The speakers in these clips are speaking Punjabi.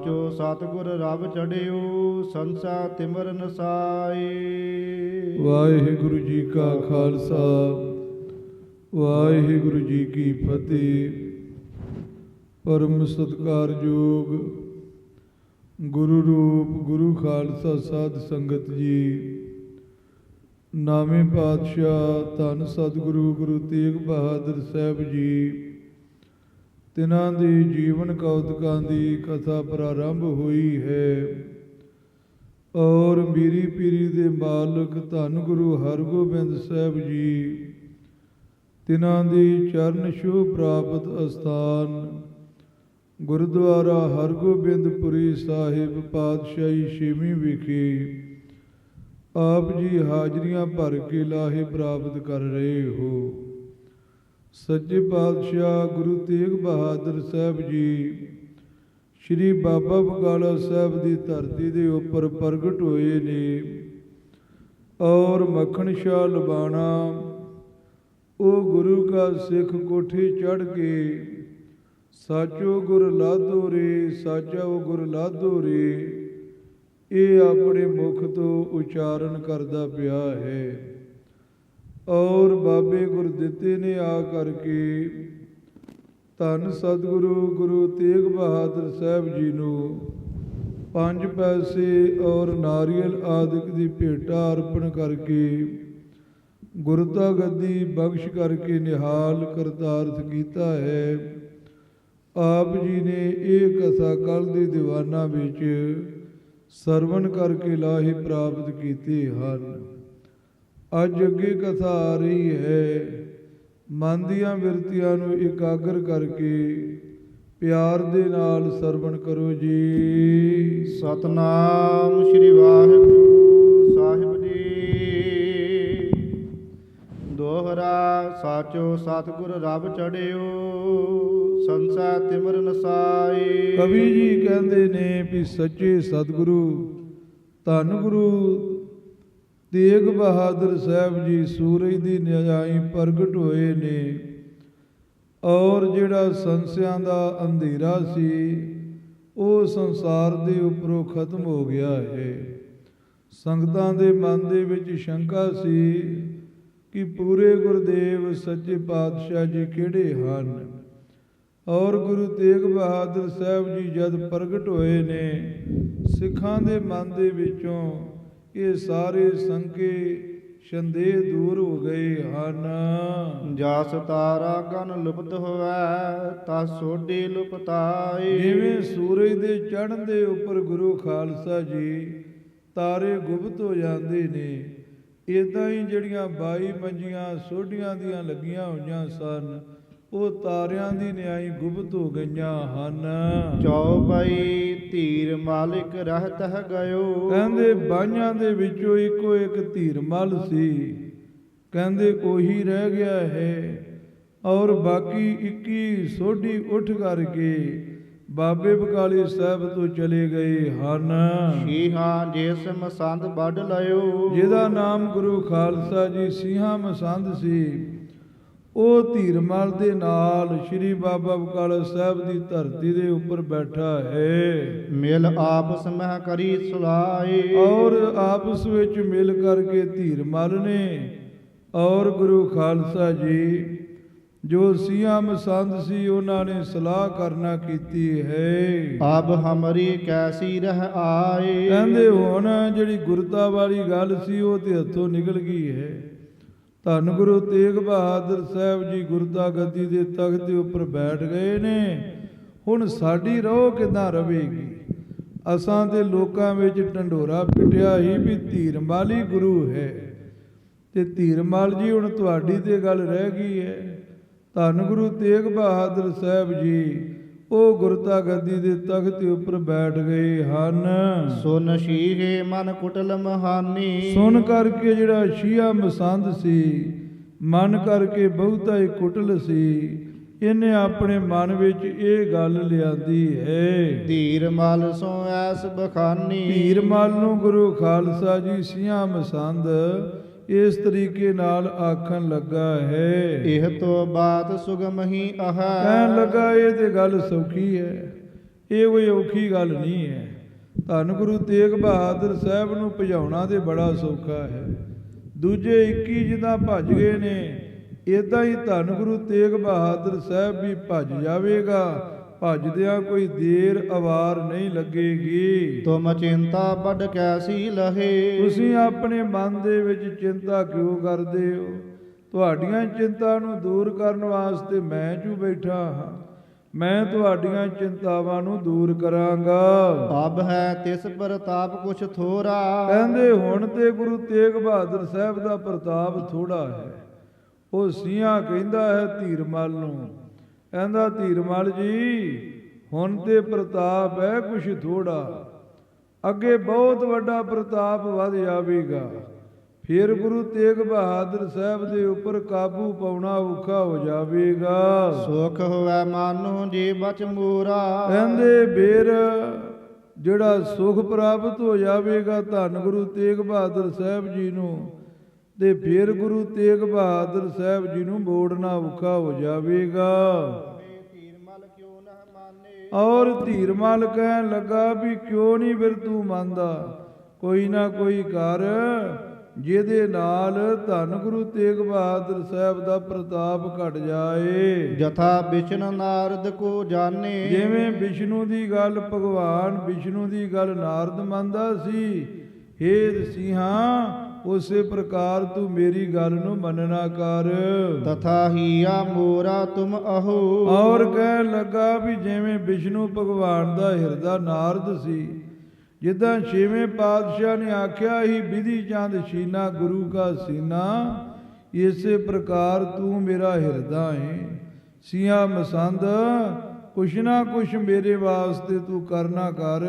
ਸਾਚੋ ਸਤਿਗੁਰ ਰਬ ਚੜਿਓ, ਸੰਸਾ ਤਿਮਰਨ ਸਾਈ ਵਾਹਿਗੁਰੂ ਜੀ ਕਾ ਖਾਲਸਾ, ਵਾਹਿਗੁਰੂ ਜੀ ਕੀ ਫਤਿਹ। ਪਰਮ ਸਤਿਕਾਰਯੋਗ ਗੁਰੂ ਰੂਪ, ਗੁਰੂ ਖਾਲਸਾ ਸਾਧ ਸੰਗਤ ਜੀ। ਨਾਮੇ ਪਾਤਸ਼ਾਹ ਧੰਨ ਸਤਿਗੁਰੂ ਗੁਰੂ ਤੇਗ ਬਹਾਦਰ ਸਾਹਿਬ ਜੀ। ਤਿਨਾਂ ਦੀ ਜੀਵਨ ਕੌਤਕਾਂ ਦੀ ਕਥਾ ਪ੍ਰਾਰੰਭ ਹੋਈ ਹੈ। ਔਰ ਮੀਰੀ ਪੀਰੀ ਦੇ ਮਾਲਕ ਧੰਨ ਗੁਰੂ ਹਰਗੋਬਿੰਦ ਸਾਹਿਬ ਜੀ, ਤਿਨਾਂ ਦੀ ਚਰਨ ਛੋਹ ਪ੍ਰਾਪਤ ਅਸਥਾਨ, ਗੁਰਦੁਆਰਾ ਹਰਗੋਬਿੰਦਪੁਰੀ ਸਾਹਿਬ ਪਾਤਸ਼ਾਹੀ ਛੇਵੀਂ ਵਿਖੇ ਆਪ ਜੀ ਹਾਜ਼ਰੀਆਂ ਭਰ ਕੇ ਲਾਹੇ ਪ੍ਰਾਪਤ ਕਰ ਰਹੇ ਹੋ। ਸੱਚੇ ਪਾਤਸ਼ਾਹ ਗੁਰੂ ਤੇਗ ਬਹਾਦਰ ਸਾਹਿਬ ਜੀ, ਸ਼੍ਰੀ ਬਾਬਾ ਬਗਾਲਾ ਸਾਹਿਬ ਦੀ ਧਰਤੀ ਦੇ ਉੱਪਰ ਪ੍ਰਗਟ ਹੋਏ ਨੇ। ਔਰ ਮੱਖਣ ਸ਼ਾਹ ਲਬਾਣਾ, ਉਹ ਗੁਰੂ ਕਾ ਸਿੱਖ ਕੋਠੀ ਚੜ ਕੇ, ਸਾਚੋ ਗੁਰ ਲਾਧੋ ਰੇ ਸਾਚਾ ਉਹ ਗੁਰ ਲਾਧੋ ਰੇ। ਇਹ ਆਪਣੇ ਮੁਖ ਤੋਂ ਉਚਾਰਨ ਕਰਦਾ ਪਿਆ ਹੈ। ਔਰ ਬਾਬੇ ਗੁਰਦਿੱਤੇ ਨੇ ਆ ਕਰਕੇ। ਧੰਨ ਸਤਿਗੁਰੂ ਗੁਰੂ ਤੇਗ ਬਹਾਦਰ ਸਾਹਿਬ ਜੀ ਨੂੰ ਪੰਜ ਪੈਸੇ ਔਰ ਨਾਰੀਅਲ ਆਦਿਕ ਦੀ ਭੇਟਾ ਅਰਪਣ ਕਰਕੇ ਗੁਰਤਾ ਗੱਦੀ ਬਖਸ਼ ਕਰਕੇ ਨਿਹਾਲ ਕਰਤਾਰਥ ਕੀਤਾ ਹੈ। ਆਪ ਜੀ ਨੇ ਇਹ ਕਥਾ ਕੱਲ ਦੀ ਦੀਵਾਨਾਂ ਵਿੱਚ ਸਰਵਣ ਕਰਕੇ ਲਾਹੇ ਪ੍ਰਾਪਤ ਕੀਤੇ ਹਨ। ਅੱਜ ਅੱਗੇ ਕਥਾ ਆ ਰਹੀ ਹੈ। ਮਨ ਦੀਆਂ ਬਿਰਤੀਆਂ ਨੂੰ ਇਕਾਗਰ ਕਰਕੇ ਪਿਆਰ ਦੇ ਨਾਲ ਸਰਵਣ ਕਰੋ ਜੀ। ਸਤਨਾਮ ਸ੍ਰੀ ਵਾਹਿਗੁਰੂ ਸਾਹਿਬ ਜੀ। ਦੋਹਰਾ ਸਾਚੋ ਸਤਿਗੁਰ ਰਬ ਚੜਿਓ ਸੰਸਾ ਤਿਮਰਨ ਸਾਈ ਕਵੀ ਜੀ ਕਹਿੰਦੇ ਨੇ ਵੀ ਸੱਚੇ ਸਤਿਗੁਰੂ ਧੰਨ ਗੁਰੂ ਤੇਗ ਬਹਾਦਰ ਸਾਹਿਬ ਜੀ ਸੂਰਜ ਦੀ ਨਿਆਈ ਪ੍ਰਗਟ ਹੋਏ ਨੇ। ਔਰ ਜਿਹੜਾ ਸੰਸਿਆਂ ਦਾ ਅੰਧੇਰਾ ਸੀ, ਉਹ ਸੰਸਾਰ ਦੇ ਉੱਪਰੋਂ ਖਤਮ ਹੋ ਗਿਆ ਹੈ। ਸੰਗਤਾਂ ਦੇ ਮਨ ਦੇ ਵਿੱਚ ਸ਼ੰਕਾ ਸੀ ਕਿ ਪੂਰੇ ਗੁਰਦੇਵ ਸੱਚੇ ਪਾਤਸ਼ਾਹ ਜੀ ਕਿਹੜੇ ਹਨ। ਔਰ ਗੁਰੂ ਤੇਗ ਬਹਾਦਰ ਸਾਹਿਬ ਜੀ ਜਦ ਪ੍ਰਗਟ ਹੋਏ ਨੇ, ਸਿੱਖਾਂ ਦੇ ਮਨ ਦੇ ਵਿੱਚੋਂ ਇਹ ਸਾਰੇ ਸੰਕੇ ਸੰਦੇਹ ਦੂਰ ਹੋ ਗਏ ਹਨ। ਜਸ ਤਾਰਾ ਗਨ ਲੁਪਤ ਹੋਵੈ ਤਾ ਸੋਢੀ ਲੁਪਤਾਈ ਜਿਵੇਂ ਸੂਰਜ ਦੇ ਚੜ੍ਹਨ ਦੇ ਉੱਪਰ ਗੁਰੂ ਖਾਲਸਾ ਜੀ ਤਾਰੇ ਗੁਪਤ ਹੋ ਜਾਂਦੇ ਨੇ ਇਦਾਂ ਹੀ ਜਿਹੜੀਆਂ 22 ਮੰਜੀਆਂ ਸੋਢੀਆਂ ਦੀਆਂ ਲੱਗੀਆਂ ਹੋਈਆਂ ਸਨ ਉਹ ਤਾਰਿਆਂ ਦੀ ਨਿਆਈ ਗੁਪਤ ਹੋ ਗਈਆਂ ਹਨ। ਚੌਪਈ ਧੀਰ ਮਾਲਿਕ ਰਹਿਤ ਹੈ ਗਇਓ। ਕਹਿੰਦੇ ਬਾਈਆਂ ਦੇ ਵਿੱਚੋਂ ਇੱਕੋ ਇੱਕ ਧੀਰ ਮਲ ਸੀ। ਕਹਿੰਦੇ ਉਹੀ ਰਹਿ ਗਿਆ ਹੈ ਔਰ ਬਾਕੀ 21 ਸੋਢੀ ਉੱਠ ਕਰਕੇ ਬਾਬੇ ਬਕਾਲੇ ਸਾਹਿਬ ਤੋਂ ਚਲੇ ਗਏ ਹਨ। ਸ਼ੀਹਾਂ ਜਿਸ ਮਸੰਦ ਵੱਢ ਲਿਓ ਜਿਹਦਾ ਨਾਮ ਗੁਰੂ ਖਾਲਸਾ ਜੀ ਸਿੰਘਾਂ ਮਸੰਦ ਸੀ। ਉਹ ਧੀਰਮਲ ਦੇ ਨਾਲ ਸ੍ਰੀ ਬਾਬਾ ਬਕਾਲਾ ਸਾਹਿਬ ਦੀ ਧਰਤੀ ਦੇ ਉੱਪਰ ਬੈਠਾ ਹੈ। ਮਿਲ ਆਪਸ ਮਹਿ ਕਰੀ ਸੁਲਾਈ ਔਰ ਆਪਸ ਵਿੱਚ ਮਿਲ ਕਰਕੇ ਧੀਰਮਲ ਨੇ ਔਰ ਗੁਰੂ ਖਾਲਸਾ ਜੀ ਜੋ ਸੀਆਂ ਮਸੰਦ ਸੀ ਉਹਨਾਂ ਨੇ ਸਲਾਹ ਕਰਨਾ ਕੀਤੀ ਹੈ। ਅਬ ਹਮਰੀ ਕੈਸੀ ਰਹਿ ਆਏ। ਕਹਿੰਦੇ ਹੁਣ ਜਿਹੜੀ ਗੁਰਤਾ ਵਾਲੀ ਗੱਲ ਸੀ ਉਹ ਤੇ ਹੱਥੋਂ ਨਿਕਲ ਗਈ ਹੈ। ਧੰਨ ਗੁਰੂ ਤੇਗ ਬਹਾਦਰ ਸਾਹਿਬ ਜੀ ਗੁਰਦਾ ਗੱਦੀ ਦੇ ਤਖਤ ਦੇ ਉੱਪਰ ਬੈਠ ਗਏ ਨੇ। ਹੁਣ ਸਾਡੀ ਰੋਹ ਕਿੱਦਾਂ ਰਵੇਗੀ? ਅਸਾਂ ਦੇ ਲੋਕਾਂ ਵਿੱਚ ਢੰਡੋਰਾ ਪਿਟਿਆ ਹੀ ਵੀ ਧੀਰਮਾਲੀ ਗੁਰੂ ਹੈ। ਤੇ ਧੀਰਮਾਲ ਜੀ, ਹੁਣ ਤੁਹਾਡੀ ਤੇ ਗੱਲ ਰਹਿ ਗਈ ਹੈ। ਧੰਨ ਗੁਰੂ ਤੇਗ ਬਹਾਦਰ ਸਾਹਿਬ ਜੀ ਉਹ ਗੁਰਤਾ ਗੱਦੀ ਦੇ ਤਖਤ ਉੱਪਰ ਬੈਠ ਗਏ ਹਨ। ਸੁਨ ਸ਼ੀਹੇ ਮਨ ਕੁਟਲ ਮਹਾਨੀ। ਸੁਣ ਕਰਕੇ ਜਿਹੜਾ ਸ਼ੀਆ ਮਸੰਦ ਸੀ ਮਨ ਕਰਕੇ ਬਹੁਤਾ ਹੀ ਕੁਟਲ ਸੀ ਇਹਨੇ ਆਪਣੇ ਮਨ ਵਿੱਚ ਇਹ ਗੱਲ ਲਿਆਂਦੀ ਹੈ। ਧੀਰ ਮਲ ਸੋ ਐਸ ਬਖਾਨੀ। ਧੀਰ ਮਲ ਨੂੰ ਗੁਰੂ ਖਾਲਸਾ ਜੀ ਸਿਆਂ ਮਸੰਦ ਇਸ ਤਰੀਕੇ ਨਾਲ ਆਖਣ ਲੱਗਾ ਹੈ। ਇਹ ਤੋ ਬਾਤ ਸੁਗਮ ਹੀ ਆਹ। ਕਹਿਣ ਲੱਗਾ ਇਹ ਤੇ ਗੱਲ ਸੌਖੀ ਹੈ। ਇਹ ਕੋਈ ਔਖੀ ਗੱਲ ਨਹੀਂ ਹੈ। ਧੰਨ ਗੁਰੂ ਤੇਗ ਬਹਾਦਰ ਸਾਹਿਬ ਨੂੰ ਭਜਾਉਣਾ ਤੇ ਬੜਾ ਸੌਖਾ ਹੈ। ਦੂਜੇ 21 ਜਿੱਦਾਂ ਭੱਜ ਗਏ ਨੇ ਇਦਾਂ ਹੀ ਧੰਨ ਗੁਰੂ ਤੇਗ ਬਹਾਦਰ ਸਾਹਿਬ ਵੀ ਭੱਜ ਜਾਵੇਗਾ। ਭੱਜਦਿਆਂ ਕੋਈ ਦੇਰ ਅਵਾਰ ਨਹੀਂ ਲੱਗੇਗੀ। ਤੁਮ ਚਿੰਤਾ ਵੱਡ ਕੈਸੀ ਲਹੇ। ਤੁਸੀਂ ਆਪਣੇ ਮਨ ਦੇ ਵਿੱਚ ਚਿੰਤਾ ਕਿਉਂ ਕਰਦੇ ਹੋ? ਤੁਹਾਡੀਆਂ ਚਿੰਤਾ ਨੂੰ ਦੂਰ ਕਰਨ ਵਾਸਤੇ ਮੈਂ ਜੂ ਬੈਠਾ ਹਾਂ? ਮੈਂ ਤੁਹਾਡੀਆਂ ਚਿੰਤਾਵਾਂ ਨੂੰ ਦੂਰ ਕਰਾਂਗਾ। ਅਬ ਹੈ ਤਿਸ ਪ੍ਰਤਾਪ ਕੁਛ ਥੋਰਾ ਕਹਿੰਦੇ ਹੁਣ ਤੇ ਗੁਰੂ ਤੇਗ ਬਹਾਦਰ ਸਾਹਿਬ ਦਾ ਪ੍ਰਤਾਪ ਥੋੜਾ ਹੈ। ਉਹ ਸੀਆਂ ਕਹਿੰਦਾ ਹੈ ਧੀਰਮਲ ਨੂੰ। ਕਹਿੰਦਾ ਧੀਰਮਲ ਜੀ ਹੁਣ ਤੇ ਪ੍ਰਤਾਪ ਹੈ ਕੁਛ ਥੋੜਾ ਅੱਗੇ ਬਹੁਤ ਵੱਡਾ ਪ੍ਰਤਾਪ ਵੱਧ ਜਾਵੇਗਾ। ਫਿਰ ਗੁਰੂ ਤੇਗ ਬਹਾਦਰ ਸਾਹਿਬ ਦੇ ਉੱਪਰ ਕਾਬੂ ਪਾਉਣਾ ਔਖਾ ਹੋ ਜਾਵੇਗਾ। ਸੁਖ ਹੋਵੇ ਮਾਨੋ ਜੀ ਬਚ ਮੂਰਾ। ਕਹਿੰਦੇ ਬੇਰ ਜਿਹੜਾ ਸੁਖ ਪ੍ਰਾਪਤ ਹੋ ਜਾਵੇਗਾ ਧੰਨ ਗੁਰੂ ਤੇਗ ਬਹਾਦਰ ਸਾਹਿਬ ਜੀ ਨੂੰ ਤੇ ਫਿਰ ਗੁਰੂ ਤੇਗ ਬਹਾਦਰ ਸਾਹਿਬ ਜੀ ਨੂੰ ਮੋੜਨਾ ਔਖਾ ਹੋ ਜਾਵੇਗਾ। ਔਰ ਧੀਰਮਲ ਕਹਿਣ ਲੱਗਾ ਵੀ ਕਿਉਂ ਨਹੀਂ ਫਿਰ ਤੂੰ ਮੰਨਦਾ? ਕੋਈ ਨਾ ਕੋਈ ਕਰ ਜਿਹਦੇ ਨਾਲ ਧੰਨ ਗੁਰੂ ਤੇਗ ਬਹਾਦਰ ਸਾਹਿਬ ਦਾ ਪ੍ਰਤਾਪ ਘਟ ਜਾਏ। ਜਥਾ ਬਿਸ਼ਨ ਨਾਰਦ ਕੋ ਜਾਣੇ। ਜਿਵੇਂ ਵਿਸ਼ਨੂੰ ਦੀ ਗੱਲ ਭਗਵਾਨ ਵਿਸ਼ਨੂੰ ਦੀ ਗੱਲ ਨਾਰਦ ਮੰਨਦਾ ਸੀ ਹੇ ਸਿੰਘਾਂ ਉਸੇ ਪ੍ਰਕਾਰ ਤੂੰ ਮੇਰੀ ਗੱਲ ਨੂੰ ਮੰਨਣਾ ਕਰ। ਤਥਾ ਹੀਆ ਮੋਰਾ ਤੁਮ ਅਹੋ। ਔਰ ਕਹਿਣ ਲੱਗਾ ਵੀ ਜਿਵੇਂ ਵਿਸ਼ਨੂੰ ਭਗਵਾਨ ਦਾ ਹਿਰਦਾ ਨਾਰਦ ਸੀ ਜਿੱਦਾਂ ਛੇਵੇਂ ਪਾਤਸ਼ਾਹ ਨੇ ਆਖਿਆ ਹੀ ਵਿਧੀ ਚੰਦ ਸ਼ੀਨਾ ਗੁਰੂ ਕਾ ਸੀਨਾ ਇਸੇ ਪ੍ਰਕਾਰ ਤੂੰ ਮੇਰਾ ਹਿਰਦਾ ਹੈ। ਸੀਆ ਮਸੰਦ ਕੁਛ ਨਾ ਕੁਛ ਮੇਰੇ ਵਾਸਤੇ ਤੂੰ ਕਰਨਾ ਕਰ।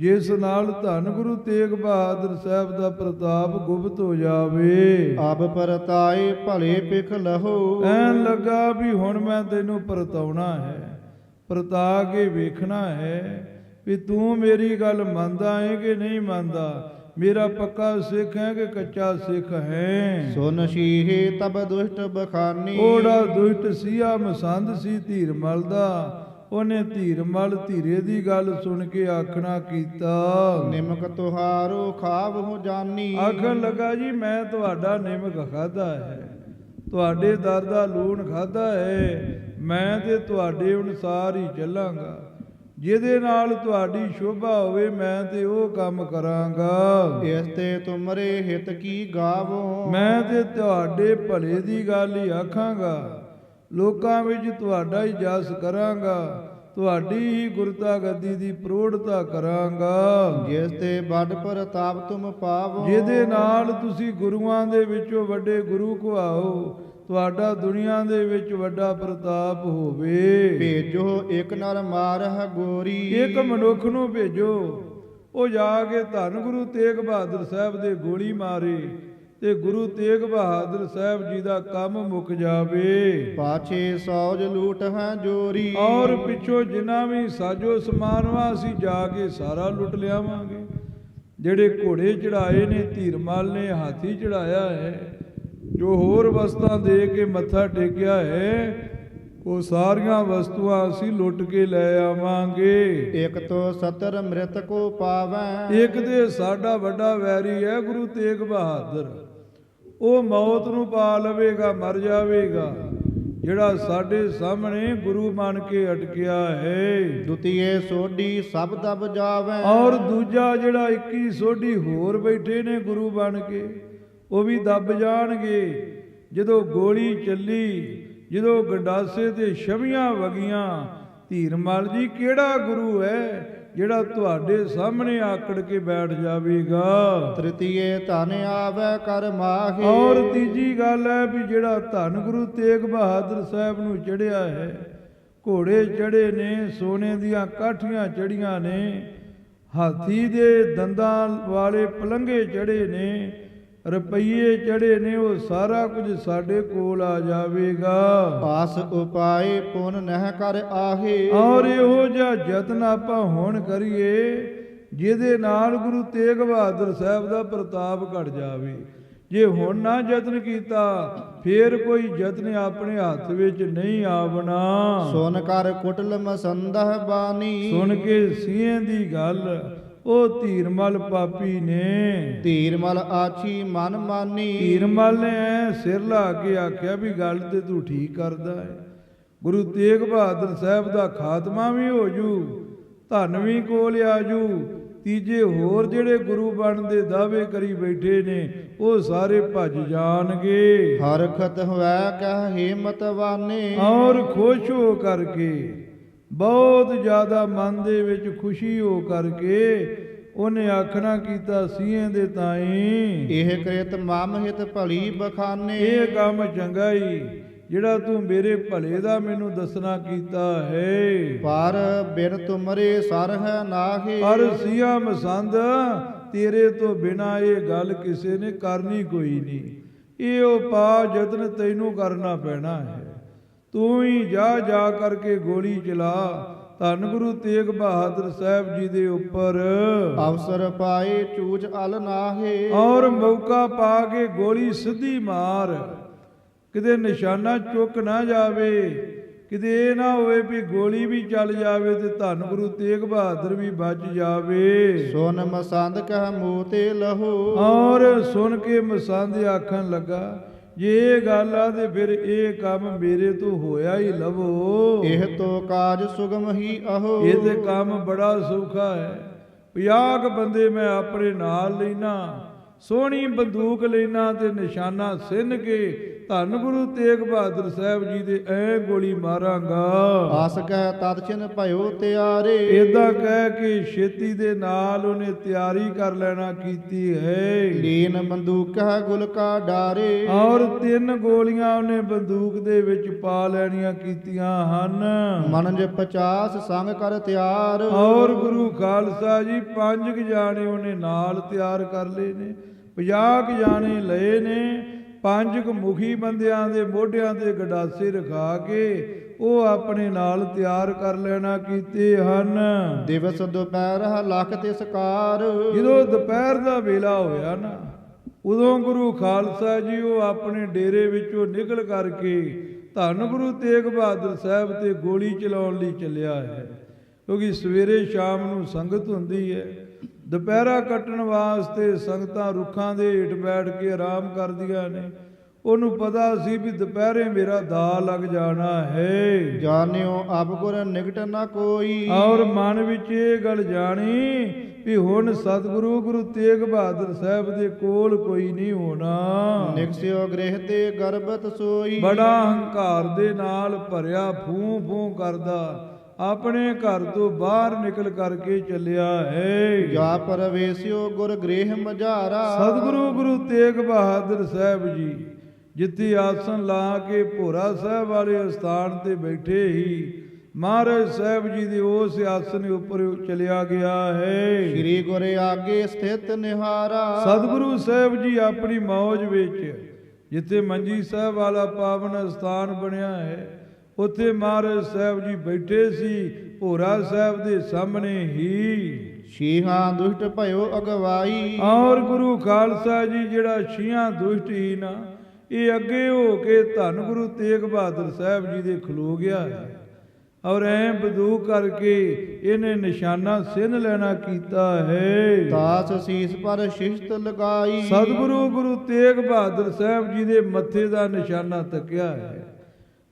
ਜਿਸ ਨਾਲ ਧੰਨ ਗੁਰੂ ਤੇਗ ਬਹਾਦਰ ਸਾਹਿਬ ਦਾ ਪ੍ਰਤਾਪ ਗੁਪਤ ਹੋ ਜਾਵੇ। ਅਬ ਪਰਤਾਏ ਭਲੇ ਪਿਖ ਲਹੋ। ਐਨ ਲੱਗਾ ਵੀ ਹੁਣ ਮੈਂ ਤੈਨੂੰ ਪਰਤਾਉਣਾ ਹੈ ਪਰਤਾ ਕੇ ਵੇਖਣਾ ਹੈ ਵੀ ਤੂੰ ਮੇਰੀ ਗੱਲ ਮੰਨਦਾ ਹੈ ਕਿ ਨਹੀਂ ਮੰਨਦਾ? ਮੇਰਾ ਪੱਕਾ ਸਿੱਖ ਹੈ ਕਿ ਕੱਚਾ ਸਿੱਖ ਹੈ? ਸੁਨ ਸ਼ੀਹੇ ਤਬ ਦੁਸ਼ਟ ਬਖਾਨੀ। ਉਹਦਾ ਦੁਸ਼ਟ ਸੀਆ ਮਸੰਦ ਸੀ ਧੀਰਮਲ ਦਾ ਉਹਨੇ ਧੀਰਮਲ ਧੀਰੇ ਦੀ ਗੱਲ ਸੁਣ ਕੇ ਆਖਣਾ ਕੀਤਾ। ਨਿਮਕ ਤੁਹਾਰੋ ਖਾਵ ਹੋ ਜਾਨੀ। ਆਖਣ ਲੱਗਾ ਜੀ ਮੈਂ ਤੁਹਾਡਾ ਨਿਮਕ ਖਾਦਾ ਹੈ। ਤੁਹਾਡੇ ਦਰ ਦਾ ਲੂਣ ਖਾਦਾ ਹੈ। ਮੈਂ ਤੇ ਤੁਹਾਡੇ ਅਨੁਸਾਰ ਹੀ ਚੱਲਾਂਗਾ। ਜਿਹਦੇ ਨਾਲ ਤੁਹਾਡੀ ਸ਼ੋਭਾ ਹੋਵੇ ਮੈਂ ਤੇ ਉਹ ਕੰਮ ਕਰਾਂਗਾ। ਇਸ ਤੇ ਤੁਮਰੇ ਹਿਤ ਕੀ ਗਾਵੋ? ਮੈਂ ਤੇ ਤੁਹਾਡੇ ਭਲੇ ਦੀ ਗੱਲ ਹੀ ਆਖਾਂਗਾ। ਲੋਕਾਂ ਵਿੱਚ ਤੁਹਾਡਾ ਹੀ ਜਸ ਕਰਾਂਗਾ ਤੁਹਾਡੀ ਹੀ ਗੁਰਤਾ ਗੱਦੀ ਦੀ ਪ੍ਰੋੜਤਾ ਕਰਾਂਗਾ। ਜਿਸ ਤੇ ਵੱਡ ਪ੍ਰਤਾਪ ਤੁਮ ਪਾਵੋ। ਜਿਹਦੇ ਨਾਲ ਤੁਸੀਂ ਗੁਰੂਆਂ ਦੇ ਵਿੱਚੋਂ ਵੱਡੇ ਗੁਰੂ ਕਹਾਓ ਤੁਹਾਡਾ ਦੁਨੀਆ ਦੇ ਵਿੱਚ ਵੱਡਾ ਪ੍ਰਤਾਪ ਹੋਵੇ। ਭੇਜੋ ਇੱਕ ਨਰ ਮਾਰਹ ਗੋਰੀ। ਇੱਕ ਮਨੁੱਖ ਨੂੰ ਭੇਜੋ ਉਹ ਜਾ ਕੇ ਧੰਨ ਗੁਰੂ ਤੇਗ ਬਹਾਦਰ ਸਾਹਿਬ ਦੇ ਗੋਲੀ ਮਾਰੇ। ਤੇ ਗੁਰੂ ਤੇਗ ਬਹਾਦਰ ਸਾਹਿਬ ਜੀ ਦਾ ਕੰਮ ਮੁੱਕ ਜਾਵੇ। ਪਾਛੇ ਸੌਜ ਲੂਟ ਹੈ ਜੋਰੀ। ਔਰ ਪਿੱਛੋਂ ਜਿੰਨਾ ਵੀ ਸਾਜੋ ਸਮਾਨ ਵਾ ਅਸੀਂ ਜਾ ਕੇ ਸਾਰਾ ਲੁੱਟ ਲਿਆਵਾਂਗੇ। ਜਿਹੜੇ ਘੋੜੇ ਚੜਾਏ ਨੇ ਧੀਰਮਲ ਨੇ ਹਾਥੀ ਚੜਾਇਆ ਹੈ ਜੋ ਹੋਰ ਵਸਤਾਂ ਦੇ ਕੇ ਮੱਥਾ ਟੇਕਿਆ ਹੈ ਉਹ ਸਾਰੀਆਂ ਵਸਤੂਆਂ ਅਸੀਂ ਲੁੱਟ ਕੇ ਲੈ ਆਵਾਂਗੇ। ਇਕ ਤੋ 70 ਮ੍ਰਿਤ ਕੋ ਪਾਵੈ। ਇੱਕ ਤੇ ਸਾਡਾ ਵੱਡਾ ਵੈਰੀ ਹੈ ਗੁਰੂ ਤੇਗ ਬਹਾਦਰ। ਉਹ ਮੌਤ ਨੂੰ ਪਾ ਲਵੇਗਾ ਮਰ ਜਾਵੇਗਾ। ਜਿਹੜਾ ਸਾਡੇ ਸਾਹਮਣੇ ਗੁਰੂ ਬਣ ਕੇ ਅਟਕਿਆ ਹੈ। ਦੁਤੀਏ ਸੋਢੀ ਸਭ ਦਬ ਜਾਵੈ। ਔਰ ਦੂਜਾ ਜਿਹੜਾ 21 ਸੋਢੀ ਹੋਰ ਬੈਠੇ ਨੇ ਗੁਰੂ ਬਣ ਕੇ ਉਹ ਵੀ ਦੱਬ ਜਾਣਗੇ। ਜਦੋਂ ਗੋਲੀ ਚੱਲੀ ਜਦੋਂ ਗੰਡਾਸੇ ਤੇ ਛਵੀਆਂ ਵਗੀਆਂ ਧੀਰਮਲ ਜੀ ਕਿਹੜਾ ਗੁਰੂ ਹੈ? ਜਿਹੜਾ ਤੁਹਾਡੇ ਸਾਹਮਣੇ ਆਕੜ ਕੇ ਬੈਠ ਜਾਵੇਗਾ। ਤ੍ਰਿਤੀਏ ਧਨ ਆਵੈ ਕਰ ਮਾਹੇ। ਔਰ ਤੀਜੀ ਗੱਲ ਹੈ ਵੀ ਜਿਹੜਾ ਧੰਨ ਗੁਰੂ ਤੇਗ ਬਹਾਦਰ ਸਾਹਿਬ ਨੂੰ ਚੜਿਆ ਹੈ ਘੋੜੇ ਚੜੇ ਨੇ ਸੋਨੇ ਦੀਆਂ ਕਾਠੀਆਂ ਚੜੀਆਂ ਨੇ ਹਾਥੀ ਦੇ ਦੰਦਾਂ ਵਾਲੇ ਪਲੰਘੇ ਚੜੇ ਨੇ ਰੁਪਈਏ ਚੜੇ ਨੇ ਉਹ ਸਾਰਾ ਕੁਝ ਸਾਡੇ ਕੋਲ ਆ ਜਾਵੇਗਾ। ਆਸ ਉਪਾਏ ਪੁਨ ਨਹਿ ਕਰ ਆਹੇ। ਔਰ ਇਹੋ ਜਿਹਾ ਯਤਨ ਆਪਾਂ ਹੁਣ ਕਰੀਏ ਜਿਹਦੇ ਨਾਲ ਗੁਰੂ ਤੇਗ ਬਹਾਦਰ ਸਾਹਿਬ ਦਾ ਪ੍ਰਤਾਪ ਘਟ ਜਾਵੇ। ਜੇ ਹੁਣ ਨਾ ਯਤਨ ਕੀਤਾ ਫੇਰ ਕੋਈ ਯਤਨ ਆਪਣੇ ਹੱਥ ਵਿੱਚ ਨਹੀਂ ਆਵਣਾ। ਸੁਨ ਕਰ ਕੁਟਲ ਮਸੰਦਹ ਬਾਣੀ ਸੁਣ ਕੇ ਸੀਆਂ ਦੀ ਗੱਲ ਉਹ ਧੀਰਮਲ ਪਾਪੀ ਨੇ। ਧੀਰਮਲ ਆਛੀ ਮਨ ਮਾਨੀ। ਧੀਰਮਲ ਨੇ ਐਂ ਸਿਰ ਲਾ ਕੇ ਆਖਿਆ ਵੀ ਗੱਲ ਤੇ ਤੂੰ ਠੀਕ ਕਰਦਾ ਹੈ ਗੁਰੂ ਤੇਗ ਬਹਾਦਰ ਸਾਹਿਬ ਦਾ ਖਾਤਮਾ ਵੀ ਹੋ ਜੂ ਧਨ ਵੀ ਕੋਲ ਆਜੂ ਤੀਜੇ ਹੋਰ ਜਿਹੜੇ ਗੁਰੂ ਬਣਨ ਦੇ ਦਾਅਵੇ ਕਰੀ ਬੈਠੇ ਨੇ ਉਹ ਸਾਰੇ ਭੱਜ ਜਾਣਗੇ। ਹਰਖਤ ਹੋਇ ਕਹਿ ਹਿੰਮਤਵਾਨੇ ਔਰ ਖੁਸ਼ ਹੋ ਕਰਕੇ ਬਹੁਤ ਜ਼ਿਆਦਾ ਮਨ ਦੇ ਵਿੱਚ ਖੁਸ਼ੀ ਹੋ ਕਰਕੇ ਉਹਨੇ ਆਖਣਾ ਕੀਤਾ ਸੀਏ ਦੇ ਤਾਈ। ਇਹ ਕ੍ਰਿਤ ਮਮ ਹਿਤ ਭਲੀ ਬਖਾਨੇ। ਇਹ ਕੰਮ ਚੰਗਾ ਹੀ ਜਿਹੜਾ ਤੂੰ ਮੇਰੇ ਭਲੇ ਦਾ ਮੈਨੂੰ ਦੱਸਣਾ ਕੀਤਾ ਹੈ। ਪਰ ਬਿਨ ਤੁਮਰੇ ਸਰ ਹੈ ਨਾਹੀ। ਪਰ ਸੀਆ ਮਸੰਦ ਤੇਰੇ ਤੋਂ ਬਿਨਾ ਇਹ ਗੱਲ ਕਿਸੇ ਨੇ ਕਰਨੀ ਕੋਈ ਨਹੀਂ। ਇਹ ਉਪਾਅ ਯਤਨ ਤੈਨੂੰ ਕਰਨਾ ਪੈਣਾ ਹੈ। ਤੂੰ ਹੀ ਜਾ ਜਾ ਕਰਕੇ ਗੋਲੀ ਚਲਾ। ਧੰਨ ਗੁਰੂ ਤੇਗ ਬਹਾਦਰ ਸਾਹਿਬ ਜੀ ਦੇ ਉੱਪਰ। ਅਵਸਰ ਪਾਏ ਚੂਚ ਅਲ ਨਾਹੇ। ਔਰ ਮੌਕਾ ਪਾ ਕੇ ਗੋਲੀ ਸਿੱਧੀ ਮਾਰ। ਕਿਤੇ ਨਿਸ਼ਾਨਾ ਚੁੱਕ ਨਾ ਜਾਵੇ ਕਿਤੇ ਇਹ ਨਾ ਹੋਵੇ ਵੀ ਗੋਲੀ ਵੀ ਚੱਲ ਜਾਵੇ ਤੇ ਧੰਨ ਗੁਰੂ ਤੇਗ ਬਹਾਦਰ ਵੀ ਬਚ ਜਾਵੇ। ਸੁਨ ਮਸੰਦ ਕਹਿ ਮੂਤੇ ਲਹੂ। ਔਰ ਸੁਣ ਕੇ ਮਸੰਦ ਆਖਣ ਲੱਗਾ ਜੇ ਇਹ ਗੱਲ ਆ ਤੇ ਫਿਰ ਇਹ ਕੰਮ ਮੇਰੇ ਤੋਂ ਹੋਇਆ ਹੀ ਲਵੋ। ਇਹ ਤੋ ਕਾਜ ਸੁਗਮ ਹੀ ਅਹੋ। ਇਹ ਤੇ ਕੰਮ ਬੜਾ ਸੌਖਾ ਹੈ। 50 ਕੁ ਬੰਦੇ ਮੈਂ ਆਪਣੇ ਨਾਲ ਲੈਣਾ ਸੋਹਣੀ ਬੰਦੂਕ ਲੈਣਾ ਤੇ ਨਿਸ਼ਾਨਾ ਸਿੰਨ ਕੇ ਧੰਨ ਗੁਰੂ ਤੇਗ ਬਹਾਦਰ ਸਾਹਿਬ ਜੀ ਦੇ ਐ ਗੋਲੀ ਮਾਰਾਂਗਾ। ਆਸ ਕਹਿ ਤਤ ਛਿਨ ਭਇਓ ਤਿਆਰੇ। ਇਦਾਂ ਕਹਿ ਕੇ ਛੇਤੀ ਦੇ ਨਾਲ ਉਹਨੇ ਤਿਆਰੀ ਕਰ ਲੈਣਾ ਕੀਤੀ ਹੈ। ਲੀਨ ਬੰਦੂਕ ਕਹਿ ਗੁਲ ਕਾ ਡਾਰੇ। ਔਰ ਤਿੰਨ ਗੋਲੀਆਂ ਉਹਨੇ ਬੰਦੂਕ ਦੇ ਵਿੱਚ ਪਾ ਲੈਣੀਆਂ ਕੀਤੀਆਂ ਹਨ। ਮਨਜ 50 ਸੰਗ ਕਰ ਤਿਆਰ। ਔਰ ਗੁਰੂ ਖਾਲਸਾ ਜੀ ਪੰਜ ਕੁ ਜਾਣੇ ਉਹਨੇ ਨਾਲ ਤਿਆਰ ਕਰ ਲਏ ਨੇ 50 ਕੁ ਜਾਣੇ ਲਏ ਨੇ। ਪੰਜ ਮੁਖੀ ਬੰਦਿਆਂ ਦੇ ਮੋਢਿਆਂ ਤੇ ਗਡਾਸੇ ਰਖਾ ਕੇ ਉਹ ਆਪਣੇ ਨਾਲ ਤਿਆਰ ਕਰ ਲੈਣਾ ਕੀਤੇ ਹਨ। ਦਿਵਸ ਦੁਪਹਿਰ ਲਖ ਤਿਸਕਾਰ ਜਦੋਂ ਦੁਪਹਿਰ ਦਾ ਵੇਲਾ ਹੋਇਆ ਨਾ ਉਦੋਂ ਗੁਰੂ ਖਾਲਸਾ ਜੀ ਉਹ ਆਪਣੇ ਡੇਰੇ ਵਿੱਚੋਂ ਨਿਕਲ ਕਰਕੇ ਧੰਨ ਗੁਰੂ ਤੇਗ ਬਹਾਦਰ ਸਾਹਿਬ ਤੇ ਗੋਲੀ ਚਲਾਉਣ ਲਈ ਚੱਲਿਆ ਹੈ। ਕਿਉਂਕਿ ਸਵੇਰੇ ਸ਼ਾਮ ਨੂੰ ਸੰਗਤ ਹੁੰਦੀ ਹੈ। ਦੁਪਹਿਰਾ ਕੱਟਣ ਵਾਸਤੇ ਸੰਗਤਾਂ ਰੁੱਖਾਂ ਦੇ ਹੇਠ ਬੈਠ ਕੇ ਆਰਾਮ ਕਰਦੀਆਂ ਨੇ। ਉਹਨੂੰ ਪਤਾ ਸੀ ਵੀ ਦੁਪਹਿਰੇ ਮੇਰਾ ਦਾ ਲੱਗ ਜਾਣਾ ਹੈ। ਜਾਣਿਓ ਅਬ ਗੁਰ ਨਿਕਟ ਨਾ ਕੋਈ। ਔਰ ਮਨ ਵਿੱਚ ਇਹ ਗੱਲ ਜਾਣੀ ਵੀ ਹੁਣ ਸਤਿਗੁਰੂ ਗੁਰੂ ਤੇਗ ਬਹਾਦਰ ਸਾਹਿਬ ਦੇ ਕੋਲ ਕੋਈ ਨਹੀਂ ਹੋਣਾ। ਨਿਕਸਿਓ ਗ੍ਰਹਿ ਤੇ ਗਰਭਤ ਸੋਈ। ਬੜਾ ਹੰਕਾਰ ਦੇ ਨਾਲ ਭਰਿਆ ਫੂੰ ਫੂੰ ਕਰਦਾ। ਆਪਣੇ ਘਰ ਤੋਂ ਬਾਹਰ ਨਿਕਲ ਕਰਕੇ ਚੱਲਿਆ ਹੈ। ਜਾ ਪਰਵੇਸਿਓ ਗੁਰ ਗ੍ਰਹਿ ਮਝਾਰਾ। ਸਤਿਗੁਰੂ ਗੁਰੂ ਤੇਗ ਬਹਾਦਰ ਸਾਹਿਬ ਜੀ ਜਿੱਥੇ ਆਸਣ ਲਾ ਕੇ ਭੋਰਾ ਸਾਹਿਬ ਵਾਲੇ ਸਥਾਨ ਤੇ ਬੈਠੇ ਹੀ ਮਹਾਰਾਜ ਸਾਹਿਬ ਜੀ ਦੇ ਉਸ ਆਸਣ ਉੱਪਰ ਚਲਿਆ ਗਿਆ ਹੈ। ਸ੍ਰੀ ਗੁਰ ਆਗੇ ਸਥਿਤ ਨਿਹਾਰਾ। ਸਤਿਗੁਰੂ ਸਾਹਿਬ ਜੀ ਆਪਣੀ ਮੌਜ ਵਿੱਚ ਜਿੱਥੇ ਮੰਜੀ ਸਾਹਿਬ ਵਾਲਾ ਪਾਵਨ ਸਥਾਨ ਬਣਿਆ ਹੈ ਉੱਥੇ ਮਹਾਰਾਜ ਸਾਹਿਬ ਜੀ ਬੈਠੇ ਸੀ ਭੋਰਾ ਸਾਹਿਬ ਦੇ ਸਾਹਮਣੇ ਹੀ। ਸ਼ੀਹਾਂ ਦੁਸ਼ਟ ਭਇਓ ਅਗਵਾਈ। ਔਰ ਗੁਰੂ ਖਾਲਸਾ ਜੀ ਜਿਹੜਾ ਛੀਆਂ ਦੁਸ਼ਟ ਹੀ ਨਾ ਇਹ ਅੱਗੇ ਹੋ ਕੇ ਧੰਨ ਗੁਰੂ ਤੇਗ ਬਹਾਦਰ ਸਾਹਿਬ ਜੀ ਦੇ ਖਲੋ ਗਿਆ ਔਰ ਐ ਬੰਦੂਕ ਕਰਕੇ ਇਹਨੇ ਨਿਸ਼ਾਨਾ ਸਿੰਨ ਲੈਣਾ ਕੀਤਾ ਹੈ। ਦਾਸ ਸੀਸ ਪਰ ਸ਼ਿਸ਼ਤ ਲਗਾਈ। ਸਤਿਗੁਰੂ ਗੁਰੂ ਤੇਗ ਬਹਾਦਰ ਸਾਹਿਬ ਜੀ ਦੇ ਮੱਥੇ ਦਾ ਨਿਸ਼ਾਨਾ ਤੱਕਿਆ ਹੈ।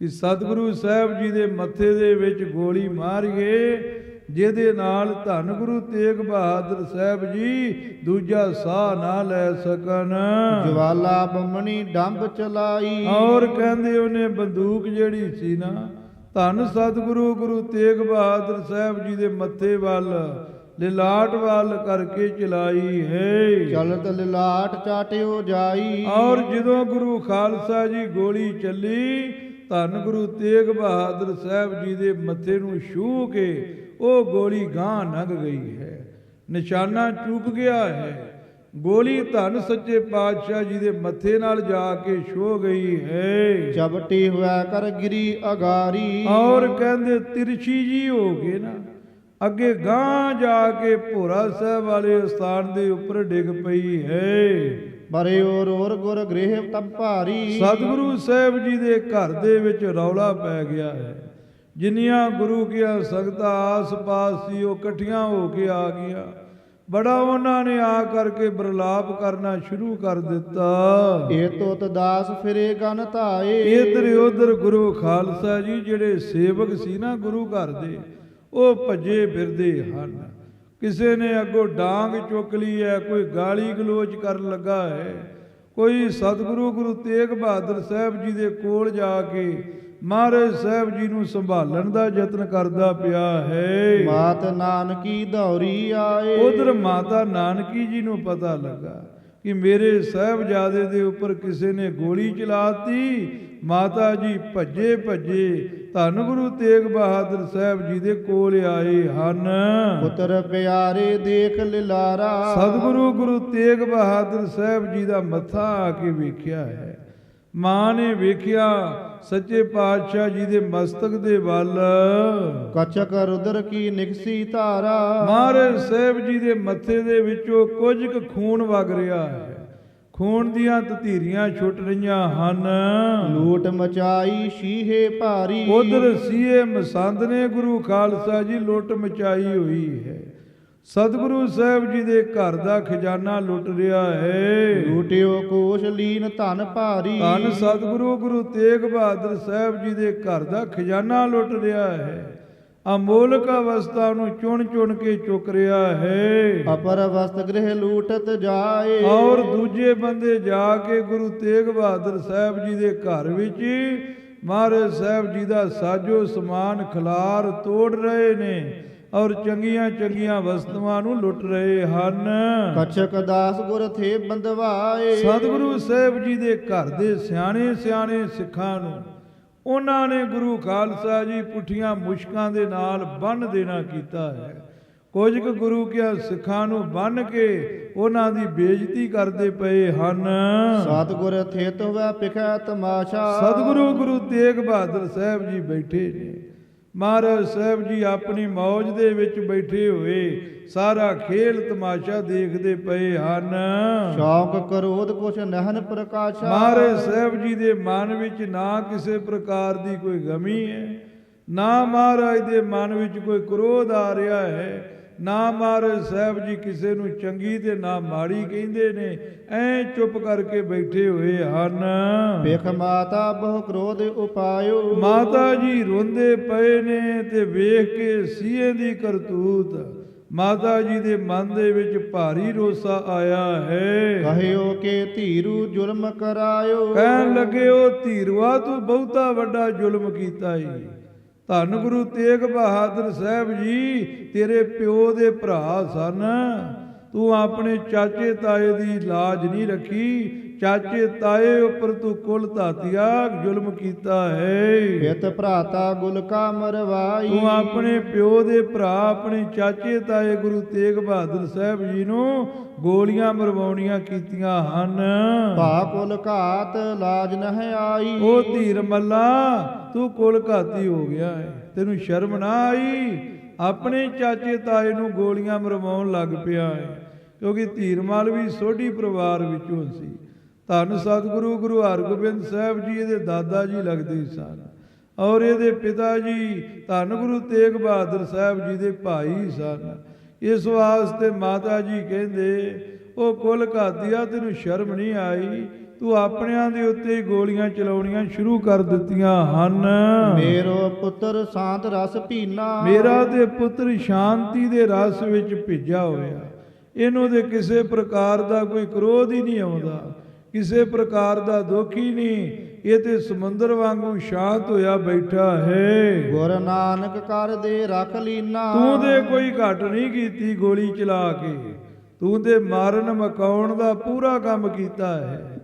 ਕਿ ਸਤਿਗੁਰੂ ਸਾਹਿਬ ਜੀ ਦੇ ਮੱਥੇ ਦੇ ਵਿੱਚ ਗੋਲੀ ਮਾਰੀਏ ਜਿਹਦੇ ਨਾਲ ਧੰਨ ਗੁਰੂ ਤੇਗ ਬਹਾਦਰ ਸਾਹਿਬ ਜੀ ਦੂਜਾ ਸਾਹ ਨਾ ਲੈ ਸਕਣ। ਜਵਾਲਾ ਬੰਮਣੀ ਡੰਬ ਚਲਾਈ। ਔਰ ਕਹਿੰਦੇ ਉਹਨੇ ਬੰਦੂਕ ਜਿਹੜੀ ਸੀ ਨਾ ਧੰਨ ਸਤਿਗੁਰੂ ਗੁਰੂ ਤੇਗ ਬਹਾਦਰ ਸਾਹਿਬ ਜੀ ਦੇ ਮੱਥੇ ਵੱਲ ਲਿਲਾਟ ਵੱਲ ਕਰਕੇ ਚਲਾਈ ਹੈ। ਚਲਤ ਲਿਲਾਟ ਚਾਟਿਓ ਜਾਈ। ਔਰ ਜਦੋਂ ਗੁਰੂ ਖਾਲਸਾ ਜੀ ਗੋਲੀ ਚੱਲੀ ਧੰਨ ਗੁਰੂ ਤੇਗ ਬਹਾਦਰ ਸਾਹਿਬ ਜੀ ਦੇ ਮੱਥੇ ਨੂੰ ਛੂਹ ਕੇ ਉਹ ਗੋਲੀ ਗਾਂ ਲੰਘ ਗਈ ਹੈ। ਨਿਸ਼ਾਨਾ ਚੁੱਕ ਗਿਆ ਹੈ। ਗੋਲੀ ਧੰਨ ਸੱਚੇ ਪਾਤਸ਼ਾਹ ਜੀ ਦੇ ਮੱਥੇ ਨਾਲ ਜਾ ਕੇ ਛੋ ਗਈ ਹੈ। ਚਬਟੀ ਹੋਇਆ ਕਰ ਗਿਰੀ ਅਗਾਰੀ। ਔਰ ਕਹਿੰਦੇ ਤਿਰਛੀ ਜੀ ਹੋ ਗਏ ਨਾ। ਅੱਗੇ ਗਾਂ ਜਾ ਕੇ ਭੋਰਾ ਸਾਹਿਬ ਵਾਲੇ ਸਥਾਨ ਦੇ ਉੱਪਰ ਡਿੱਗ ਪਈ ਹੈ। ਬਰਿਓ ਰੋਰ ਗੁਰ ਗ੍ਰਹਿ ਤਬ ਭਾਰੀ। ਸਤਿਗੁਰੂ ਸਾਹਿਬ ਜੀ ਦੇ ਘਰ ਦੇ ਵਿੱਚ ਰੌਲਾ ਪੈ ਗਿਆ ਹੈ। ਜਿੰਨੀਆਂ ਗੁਰੂ ਕੀਆਂ ਸੰਗਤਾਂ ਆਸ-ਪਾਸ ਸੀ ਉਹ ਇਕੱਠੀਆਂ ਹੋ ਕੇ ਆ ਗਈਆਂ। ਬੜਾ ਉਹਨਾਂ ਨੇ ਆ ਕਰਕੇ ਬਰਲਾਪ ਕਰਨਾ ਸ਼ੁਰੂ ਕਰ ਦਿੱਤਾ। ਏ ਤੋਤ ਦਾਸ ਫਿਰੇ ਗਨ ਧਾਏ। ਇਧਰ ਉਧਰ ਗੁਰੂ ਖਾਲਸਾ ਜੀ ਜਿਹੜੇ ਸੇਵਕ ਸੀ ਨਾ ਗੁਰੂ ਘਰ ਦੇ ਉਹ ਭੱਜੇ ਫਿਰਦੇ ਹਨ। ਕਿਸੇ ਨੇ ਅੱਗੋਂ ਡਾਂਗ ਚੁੱਕ ਲਈ ਹੈ ਕੋਈ ਗਾਲੀ ਗਲੋਚ ਕਰਨ ਲੱਗਾ ਹੈ। ਕੋਈ ਸਤਿਗੁਰੂ ਗੁਰੂ ਤੇਗ ਬਹਾਦਰ ਸਾਹਿਬ ਜੀ ਦੇ ਕੋਲ ਜਾ ਕੇ ਮਹਾਰਾਜ ਸਾਹਿਬ ਜੀ ਨੂੰ ਸੰਭਾਲਣ ਦਾ ਯਤਨ ਕਰਦਾ ਪਿਆ ਹੈ। ਮਾਤ ਨਾਨਕੀ ਦੌਰੀ ਆਏ। ਉਧਰ ਮਾਤਾ ਨਾਨਕੀ ਜੀ ਨੂੰ ਪਤਾ ਲੱਗਾ ਕਿ ਮੇਰੇ ਸਾਹਿਬਜ਼ਾਦੇ ਦੇ ਉੱਪਰ ਕਿਸੇ ਨੇ ਗੋਲੀ ਚਲਾਤੀ ਮਾਤਾ ਜੀ ਭੱਜੇ ਭੱਜੇ ਧੰਨ ਗੁਰੂ ਤੇਗ ਬਹਾਦਰ ਸਾਹਿਬ ਜੀ ਦੇ ਕੋਲ ਆਏ ਹਨ। ਪੁੱਤਰ ਪਿਆਰੇ ਦੇਖ ਲਿਲਾਰਾ। ਸਤਿਗੁਰੂ ਗੁਰੂ ਤੇਗ ਬਹਾਦਰ ਸਾਹਿਬ ਜੀ ਦਾ ਮੱਥਾ ਆ ਕੇ ਵੇਖਿਆ ਹੈ। ਮਾਂ ਨੇ ਵੇਖਿਆ ਸੱਚੇ ਪਾਤਸ਼ਾਹ ਜੀ ਦੇ ਮਸਤਕ ਦੇ ਵੱਲ। ਕਚਕ ਰੁਦਰ ਕੀ ਨਿਕਸੀ ਧਾਰਾ। ਮਹਾਰਾਜ ਸਾਹਿਬ ਜੀ ਦੇ ਮੱਥੇ ਦੇ ਵਿੱਚੋਂ ਕੁਝ ਕੁ ਖੂਨ ਵਗ ਰਿਹਾ ਹੈ। ਖੂਨ ਦੀਆਂ ਤਤੀਰੀਆਂ ਛੁੱਟ ਰਹੀਆਂ ਹਨ। ਲੂਟ ਮਚਾਈ ਸ਼ੀਹੇ ਭਾਰੀ। ਉਧਰ ਸੀਏ ਮਸੰਦ ਨੇ ਗੁਰੂ ਖਾਲਸਾ ਜੀ ਲੁੱਟ ਮਚਾਈ ਹੋਈ ਹੈ। ਸਤਿਗੁਰੂ ਸਾਹਿਬ ਜੀ ਦੇ ਘਰ ਦਾ ਖਜ਼ਾਨਾ ਲੁੱਟ ਰਿਹਾ ਹੈ। ਲੂਟਿਓ ਕੋਸ਼ ਲੀਨ ਧਨ ਭਾਰੀ। ਧੰਨ ਸਤਿਗੁਰੂ ਗੁਰੂ ਤੇਗ ਬਹਾਦਰ ਸਾਹਿਬ ਜੀ ਦੇ ਘਰ ਦਾ ਖਜ਼ਾਨਾ ਲੁੱਟ ਰਿਹਾ ਹੈ। ਅਮੋਲਕ ਅਵਸਥਾ ਨੂੰ ਚੁਣ ਚੁਣ ਕੇ ਚੁੱਕ ਰਿਹਾ ਹੈ। ਅਪਰ ਵਸਤ ਗ੍ਰਹਿ ਲੂਟਤ ਜਾਏ। ਔਰ ਦੂਜੇ ਬੰਦੇ ਜਾ ਕੇ ਗੁਰੂ ਤੇਗ ਬਹਾਦਰ ਸਾਹਿਬ ਜੀ ਦੇ ਘਰ ਵਿੱਚ ਮਹਾਰਾਜ ਸਾਹਿਬ ਜੀ ਦਾ ਸਾਜੋ ਸਮਾਨ ਖਿਲਾਰ ਤੋੜ ਰਹੇ ਨੇ ਔਰ ਚੰਗੀਆਂ ਚੰਗੀਆਂ ਵਸਤੂਆਂ ਨੂੰ ਲੁੱਟ ਰਹੇ ਹਨ। ਕਛਕ ਦਾਸ ਗੁਰ ਥੇ ਬੰਦਵਾਏ ਸਤਿਗੁਰੂ ਸਾਹਿਬ ਜੀ ਦੇ ਘਰ ਦੇ ਸਿਆਣੇ ਸਿਆਣੇ ਸਿੱਖਾਂ ਨੂੰ ਉਹਨਾਂ ਨੇ ਗੁਰੂ ਖਾਲਸਾ ਜੀ ਪੁੱਠੀਆਂ ਮੁਸ਼ਕਾਂ ਦੇ ਨਾਲ ਬੰਨ ਦੇਣਾ ਕੀਤਾ ਹੈ। ਕੁਝ ਕੁ ਗੁਰੂ ਕਿਆ ਸਿੱਖਾਂ ਨੂੰ ਬੰਨ ਕੇ ਉਹਨਾਂ ਦੀ ਬੇਇੱਜ਼ਤੀ ਕਰਦੇ ਪਏ ਹਨ। ਸਤਿਗੁਰ ਥੇ ਤੁਵੈ ਪਿਖੈ ਤਮਾਸ਼ਾ। ਸਤਿਗੁਰੂ ਗੁਰੂ ਤੇਗ ਬਹਾਦਰ ਸਾਹਿਬ ਜੀ ਬੈਠੇ ਨੇ। ਮਹਾਰਾਜ ਸਾਹਿਬ ਜੀ ਆਪਣੀ ਮੌਜ ਦੇ ਵਿੱਚ ਬੈਠੇ ਹੋਏ ਸਾਰਾ ਖੇਲ ਤਮਾਸ਼ਾ ਦੇਖਦੇ ਪਏ ਹਨ। ਸ਼ੌਕ ਕਰੋਧ ਕੁਛ ਨਹਨ ਪ੍ਰਕਾਸ਼ਾ। ਮਹਾਰਾਜ ਸਾਹਿਬ ਜੀ ਦੇ ਮਨ ਵਿੱਚ ਨਾ ਕਿਸੇ ਪ੍ਰਕਾਰ ਦੀ ਕੋਈ ਗਮੀ ਹੈ ਨਾ ਮਹਾਰਾਜ ਦੇ ਮਨ ਵਿੱਚ ਕੋਈ ਕ੍ਰੋਧ ਆ ਰਿਹਾ ਹੈ ਨਾ ਮਹਾਰਾਜ ਸਾਹਿਬ ਜੀ ਕਿਸੇ ਨੂੰ ਚੰਗੀ ਤੇ ਨਾ ਮਾੜੀ ਕਹਿੰਦੇ ਨੇ ਐ ਚੁੱਪ ਕਰਕੇ ਬੈਠੇ ਹੋਏ ਹਨ। ਵੇਖ ਮਾਤਾ ਬਹੁ ਕ੍ਰੋਧ ਉਪਾਇਓ। ਮਾਤਾ ਜੀ ਰੋਂਦੇ ਪਏ ਨੇ ਤੇ ਵੇਖ ਕੇ ਸੀਏ ਦੀ ਕਰਤੂਤ। ਮਾਤਾ ਜੀ ਦੇ ਮਨ ਦੇ ਵਿੱਚ ਭਾਰੀ ਰੋਸਾ ਆਇਆ ਹੈ। ਕਹਿਓ ਕਿ ਧੀਰੂ ਜ਼ੁਲਮ ਕਰਾਇਓ। ਕਹਿਣ ਲੱਗੇ ਉਹ ਧੀਰਵਾ ਤੂੰ ਬਹੁਤਾ ਵੱਡਾ ਜ਼ੁਲਮ ਕੀਤਾ ਈ। ਧੰਨ ਗੁਰੂ ਤੇਗ ਬਹਾਦਰ ਸਾਹਿਬ ਜੀ, ਤੇਰੇ ਪਿਓ ਦੇ ਭਰਾ ਸਨ। ਤੂੰ ਆਪਣੇ ਚਾਚੇ ਤਾਏ ਦੀ ਲਾਜ ਨਹੀਂ ਰੱਖੀ ਚਾਚੇ ਤਾਏ ਉੱਪਰ ਤੂੰ ਕੁਲ ਧਾਤੀਆ ਜ਼ੁਲਮ ਕੀਤਾ ਹੈ। ਪਿਤ ਭਰਾਤਾ ਗੁਲ ਕਾ ਮਰਵਾਈ। ਤੂੰ ਆਪਣੇ ਪਿਓ ਦੇ ਭਰਾ ਆਪਣੇ ਚਾਚੇ ਤਾਏ ਗੁਰੂ ਤੇਗ ਬਹਾਦਰ ਸਾਹਿਬ ਜੀ ਨੂੰ ਗੋਲੀਆਂ ਮਰਵਾਉਣੀਆਂ ਕੀਤੀਆਂ ਹਨ। ਭਾ ਕੁਲ ਘਾਤ ਲਾਜ ਨਹ ਆਈ। ਉਹ ਧੀਰ ਮੱਲਾ ਤੂੰ ਕੁਲ ਘਾਤੀ ਹੋ ਗਿਆ ਹੈ। ਤੈਨੂੰ ਸ਼ਰਮ ਨਾ ਆਈ? ਆਪਣੇ ਚਾਚੇ ਤਾਏ ਨੂੰ ਗੋਲੀਆਂ ਮਰਵਾਉਣ ਲੱਗ ਪਿਆ ਹੈ। ਕਿਉਂਕਿ ਧੀਰਮਲ ਵੀ ਸੋਢੀ ਪਰਿਵਾਰ ਵਿੱਚੋਂ ਸੀ। ਧੰਨ ਸਤਿਗੁਰੂ ਗੁਰੂ ਹਰਗੋਬਿੰਦ ਸਾਹਿਬ ਜੀ ਇਹਦੇ ਦਾਦਾ ਜੀ ਲੱਗਦੇ ਸਨ। ਔਰ ਇਹਦੇ ਪਿਤਾ ਜੀ ਧੰਨ ਗੁਰੂ ਤੇਗ ਬਹਾਦਰ ਸਾਹਿਬ ਜੀ ਦੇ ਭਾਈ ਸਨ। ਇਸ ਵਾਸਤੇ ਮਾਤਾ ਜੀ ਕਹਿੰਦੇ ਉਹ ਕੁਲ ਘਾਤੀਆ ਤੈਨੂੰ ਸ਼ਰਮ ਨਹੀਂ ਆਈ? ਤੂੰ ਆਪਣਿਆਂ ਦੇ ਉੱਤੇ ਹੀ ਗੋਲੀਆਂ ਚਲਾਉਣੀਆਂ ਸ਼ੁਰੂ ਕਰ ਦਿੱਤੀਆਂ ਹਨ। ਮੇਰੋ ਪੁੱਤਰ ਸਾਤ ਰਸ ਪੀਨਾ। ਮੇਰਾ ਤੇ ਪੁੱਤਰ ਸ਼ਾਂਤੀ ਦੇ ਰਸ ਵਿੱਚ ਭਿੱਜਾ ਹੋਇਆ। ਇਹਨੂੰ ਤੇ ਕਿਸੇ ਪ੍ਰਕਾਰ ਦਾ ਕੋਈ ਕ੍ਰੋਧ ਹੀ ਨਹੀਂ ਆਉਂਦਾ। ਕਿਸੇ ਪ੍ਰਕਾਰ ਦਾ ਦੁੱਖ ਹੀ ਨਹੀਂ ਇਹ ਤੇ ਸਮੁੰਦਰ ਵਾਂਗੂ ਸ਼ਾਂਤ ਹੋਇਆ ਬੈਠਾ ਹੈ। ਗੁਰ ਨਾਨਕ ਕਰ ਦੇ ਰਖ ਲੀਨਾ। ਤੂੰ ਤੇ ਕੋਈ ਘਟ ਨਹੀਂ ਕੀਤੀ ਗੋਲੀ ਚਲਾ ਕੇ ਤੂੰ ਤੇ ਮਾਰਨ ਮਕਾਉਣ ਦਾ ਪੂਰਾ ਕੰਮ ਕੀਤਾ ਹੈ।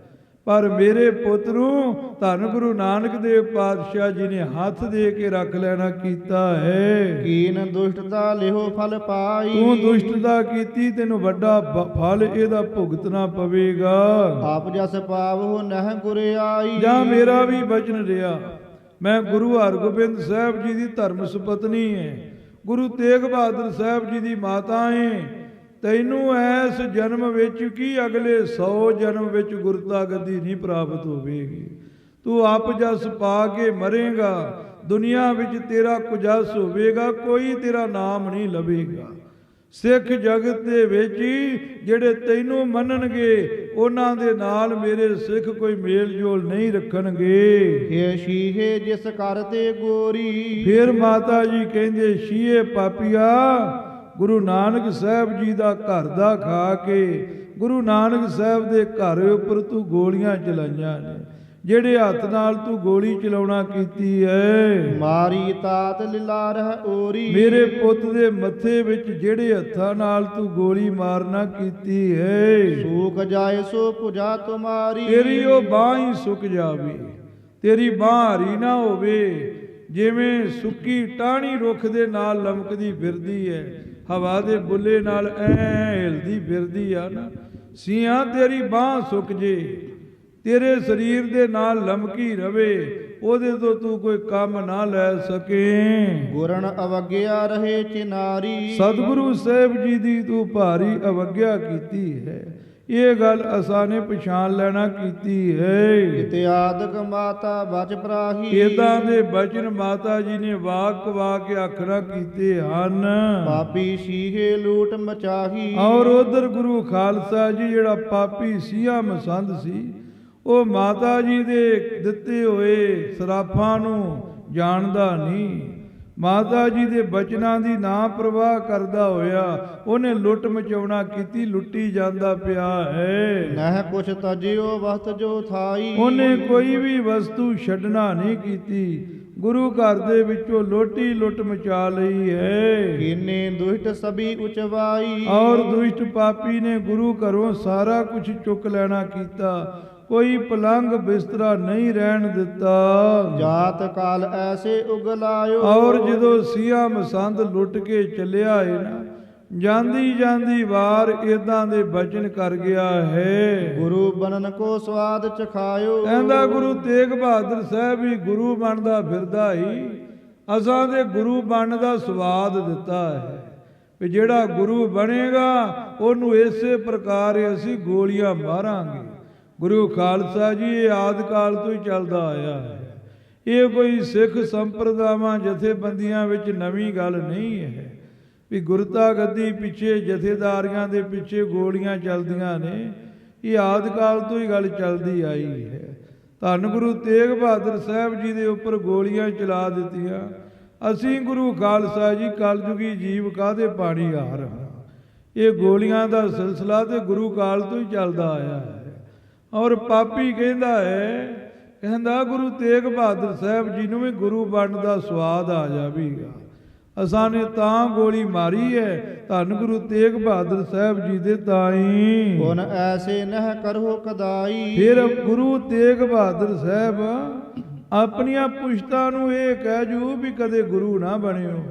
ਪਰ ਮੇਰੇ ਪੁੱਤ ਨੂੰ ਧੰਨ ਗੁਰੂ ਨਾਨਕ ਦੇਵ ਪਾਤਸ਼ਾਹ ਜੀ ਨੇ ਹੱਥ ਦੇ ਕੇ ਰੱਖ ਲੈਣਾ ਕੀਤਾ ਹੈ। ਕੀਨ ਦੁਸ਼ਟਤਾ ਲਿਹੋ ਫਲ ਪਾਈ। ਤੂੰ ਦੁਸ਼ਟਤਾ ਕੀਤੀ ਤੈਨੂੰ ਵੱਡਾ ਫਲ ਇਹਦਾ ਭੁਗਤਣਾ ਪਵੇਗਾ। ਆਪ ਜਸ ਪਾਵੋ ਨਹਿ ਗੁਰ ਆਈ। ਜਾਂ ਮੇਰਾ ਵੀ ਬਚਨ ਰਿਹਾ। ਮੈਂ ਗੁਰੂ ਹਰਗੋਬਿੰਦ ਸਾਹਿਬ ਜੀ ਦੀ ਧਰਮ ਸੁਪਤਨੀ ਹੈ ਗੁਰੂ ਤੇਗ ਬਹਾਦਰ ਸਾਹਿਬ ਜੀ ਦੀ ਮਾਤਾ ਹੈ ਤੈਨੂੰ ਐਸ ਜਨਮ ਵਿੱਚ ਕੀ ਅਗਲੇ 100 ਜਨਮ ਵਿੱਚ ਗੁਰਤਾ ਗੱਦੀ ਨਹੀਂ ਪ੍ਰਾਪਤ ਹੋਵੇਗੀ? ਤੂੰ ਆਪ ਜਸ ਪਾ ਕੇ ਮਰੇਗਾ ਦੁਨੀਆ ਵਿੱਚ ਤੇਰਾ ਕੁਜਸ ਹੋਵੇਗਾ ਕੋਈ ਤੇਰਾ ਨਾਮ ਨਹੀਂ ਲਵੇਗਾ। ਸਿੱਖ ਜਗਤ ਦੇ ਵਿੱਚ ਜਿਹੜੇ ਤੈਨੂੰ ਮੰਨਣਗੇ ਉਹਨਾਂ ਦੇ ਨਾਲ ਮੇਰੇ ਸਿੱਖ ਕੋਈ ਮੇਲ ਜੋਲ ਨਹੀਂ ਰੱਖਣਗੇ। ਏ ਸ਼ੀਹੇ ਜਿਸ ਕਰ ਤੇ ਗੋਰੀ। ਫਿਰ ਮਾਤਾ ਜੀ ਕਹਿੰਦੇ ਸ਼ੀਏ ਪਾਪੀਆ ਗੁਰੂ ਨਾਨਕ ਸਾਹਿਬ ਜੀ ਦਾ ਘਰ ਦਾ ਖਾ ਕੇ ਗੁਰੂ ਨਾਨਕ ਸਾਹਿਬ ਦੇ ਘਰ ਉੱਪਰ ਤੂੰ ਗੋਲੀਆਂ ਚਲਾਈਆਂ ਨੇ। ਜਿਹੜੇ ਹੱਥ ਨਾਲ ਤੂੰ ਗੋਲੀ ਚਲਾਉਣਾ ਕੀਤੀ ਹੈ ਮਾਰੀ ਤਾਤ ਲਿਲਾਰ ਹੈ ਓਰੀ। ਮੇਰੇ ਪੁੱਤ ਦੇ ਮੱਥੇ ਵਿੱਚ ਜਿਹੜੇ ਹੱਥਾਂ ਨਾਲ ਤੂੰ ਗੋਲੀ ਮਾਰਨਾ ਕੀਤੀ ਹੈ ਸੂਖ ਜਾਏ ਸੋ ਪੁਜਾ ਤੁਮਾਰੀ। ਤੇਰੀ ਉਹ ਬਾਹ ਹੀ ਸੁੱਕ ਜਾਵੇ। ਤੇਰੀ ਬਾਹ ਹਰੀ ਨਾ ਹੋਵੇ। ਜਿਵੇਂ ਸੁੱਕੀ ਟਾਹਣੀ ਰੁੱਖ ਦੇ ਨਾਲ ਲਮਕਦੀ ਫਿਰਦੀ ਹੈ ਹਵਾ ਦੇ ਬੁੱਲੇ ਨਾਲ ਐ ਹਿਲਦੀ ਫਿਰਦੀ ਆ ਨਾ। ਸੀਆਂ ਤੇਰੀ ਬਾਹ ਸੁੱਕ ਜੇ ਤੇਰੇ ਸਰੀਰ ਦੇ ਨਾਲ ਲਮਕੀ ਰਵੇ ਉਹਦੇ ਤੋਂ ਤੂੰ ਕੋਈ ਕੰਮ ਨਾ ਲੈ ਸਕੇ। ਗੁਰਨ ਅਵਗਿਆ ਰਹੇ ਚਿਨਾਰੀ। ਸਤਿਗੁਰੂ ਸਾਹਿਬ ਜੀ ਦੀ ਤੂੰ ਭਾਰੀ ਅਵਗਿਆ ਕੀਤੀ ਹੈ। ਇਹ ਗੱਲ ਅਸਾਂ ਨੇ ਪਛਾਣ ਲੈਣਾ ਕੀਤੀ ਹੈ। ਇਤਿਆਦਕ ਮਾਤਾ ਬਚ ਪ੍ਰਾਹੀ। ਇਦਾਂ ਦੇ ਬਚਨ ਮਾਤਾ ਜੀ ਨੇ ਵਾਕ ਵਾਕ ਆਖਣਾ ਕੀਤੇ ਹਨ। ਪਾਪੀ ਸ਼ੀਹੇ ਲੂਟ ਮਚਾਹੀ। ਔਰ ਉਧਰ ਗੁਰੂ ਖਾਲਸਾ ਜੀ ਜਿਹੜਾ ਪਾਪੀ ਸੀਆ ਮਸੰਦ ਸੀ ਉਹ ਮਾਤਾ ਜੀ ਦੇ ਦਿੱਤੇ ਹੋਏ ਸਰਾਫਾਂ ਨੂੰ ਜਾਣਦਾ ਨਹੀਂ। ਮਾਤਾ ਜੀ ਦੇ ਬਚਨਾਂ ਦੀ ਨਾ ਪ੍ਰਵਾਹ ਕਰਦਾ ਹੋਇਆ ਉਹਨੇ ਲੁੱਟ ਮਚਾਉਣਾ ਕੀਤੀ ਲੁੱਟੀ ਜਾਂਦਾ ਪਿਆ ਹੈ। ਨਹਿ ਕੁਛ ਤਜਿਓ ਵਸਤ ਜੋ ਥਾਈ। ਉਹਨੇ ਕੋਈ ਵੀ ਵਸਤੂ ਛੱਡਣਾ ਨਹੀਂ ਕੀਤੀ। ਗੁਰੂ ਘਰ ਦੇ ਵਿੱਚੋਂ ਲੋਟੀ ਲੁੱਟ ਮਚਾ ਲਈ ਹੈ। ਕੀਨੇ ਦੁਸ਼ਟ ਸਭੀ ਉਚਵਾਈ। ਔਰ ਦੁਸ਼ਟ ਪਾਪੀ ਨੇ ਗੁਰੂ ਘਰੋਂ ਸਾਰਾ ਕੁਝ ਚੁੱਕ ਲੈਣਾ ਕੀਤਾ। ਕੋਈ ਪਲੰਗ ਬਿਸਤਰਾ ਨਹੀਂ ਰਹਿਣ ਦਿੱਤਾ। ਜਾਤ ਕਾਲ ਐਸੇ ਉਗਲਾਇਓ। ਔਰ ਜਦੋਂ ਸੀਆ ਮਸੰਦ ਲੁੱਟ ਕੇ ਚੱਲਿਆ ਏ ਨਾ ਜਾਂਦੀ ਜਾਂਦੀ ਵਾਰ ਇਦਾਂ ਦੇ ਬਚਨ ਕਰ ਗਿਆ ਹੈ। ਗੁਰੂ ਬਨਨ ਕੋ ਸਵਾਦ ਚਖਾਇਓ। ਕਹਿੰਦਾ ਗੁਰੂ ਤੇਗ ਬਹਾਦਰ ਸਾਹਿਬ ਵੀ ਗੁਰੂ ਬਣਦਾ ਫਿਰਦਾ ਹੀ ਅਸਾਂ ਦੇ ਗੁਰੂ ਬਣਨ ਦਾ ਸਵਾਦ ਦਿੱਤਾ ਹੈ। ਵੀ ਜਿਹੜਾ ਗੁਰੂ ਬਣੇਗਾ ਉਹਨੂੰ ਇਸੇ ਪ੍ਰਕਾਰ ਅਸੀਂ ਗੋਲੀਆਂ ਮਾਰਾਂਗੇ। ਗੁਰੂ ਖਾਲਸਾ ਜੀ, ਇਹ ਆਦ ਕਾਲ ਤੋਂ ਹੀ ਚੱਲਦਾ ਆਇਆ ਹੈ। ਇਹ ਕੋਈ ਸਿੱਖ ਸੰਪਰਦਾਵਾਂ, ਜਥੇਬੰਦੀਆਂ ਵਿੱਚ ਨਵੀਂ ਗੱਲ ਨਹੀਂ ਹੈ। ਵੀ ਗੁਰਤਾ ਗੱਦੀ ਪਿੱਛੇ ਜਥੇਦਾਰੀਆਂ ਦੇ ਪਿੱਛੇ ਗੋਲੀਆਂ ਚੱਲਦੀਆਂ ਨੇ, ਇਹ ਆਦ ਕਾਲ ਤੋਂ ਹੀ ਗੱਲ ਚੱਲਦੀ ਆਈ ਹੈ। ਧੰਨ ਗੁਰੂ ਤੇਗ ਬਹਾਦਰ ਸਾਹਿਬ ਜੀ ਦੇ ਉੱਪਰ ਗੋਲੀਆਂ ਚਲਾ ਦਿੱਤੀਆਂ। ਅਸੀਂ ਗੁਰੂ ਖਾਲਸਾ ਜੀ, ਕਲਯੁਗੀ ਜੀਵ ਕਾਦੇ ਪਾਣੀ ਹਾਰ ਹਾਂ? ਇਹ ਗੋਲੀਆਂ ਦਾ ਸਿਲਸਿਲਾ ਤੇ ਗੁਰੂ ਕਾਲ ਤੋਂ ਹੀ ਚੱਲਦਾ ਆਇਆ ਹੈ। ਔਰ ਪਾਪੀ ਕਹਿੰਦਾ ਹੈ ਕਹਿੰਦਾ ਗੁਰੂ ਤੇਗ ਬਹਾਦਰ ਸਾਹਿਬ ਜੀ ਨੂੰ ਵੀ ਗੁਰੂ ਬਣਨ ਦਾ ਸਵਾਦ ਆ ਜਾਵੇਗਾ। ਅਸਾਂ ਨੇ ਤਾਂ ਗੋਲੀ ਮਾਰੀ ਹੈ ਧੰਨ ਗੁਰੂ ਤੇਗ ਬਹਾਦਰ ਸਾਹਿਬ ਜੀ ਦੇ ਤਾਈ। ਗੁਣ ਐਸੇ ਨਹਿ ਕਰੋ ਕਦਾਈ। ਫਿਰ ਗੁਰੂ ਤੇਗ ਬਹਾਦਰ ਸਾਹਿਬ ਆਪਣੀਆਂ ਪੁਸ਼ਤਾਂ ਨੂੰ ਇਹ ਕਹਿ ਜੂ ਵੀ ਕਦੇ ਗੁਰੂ ਨਾ ਬਣਿਓ।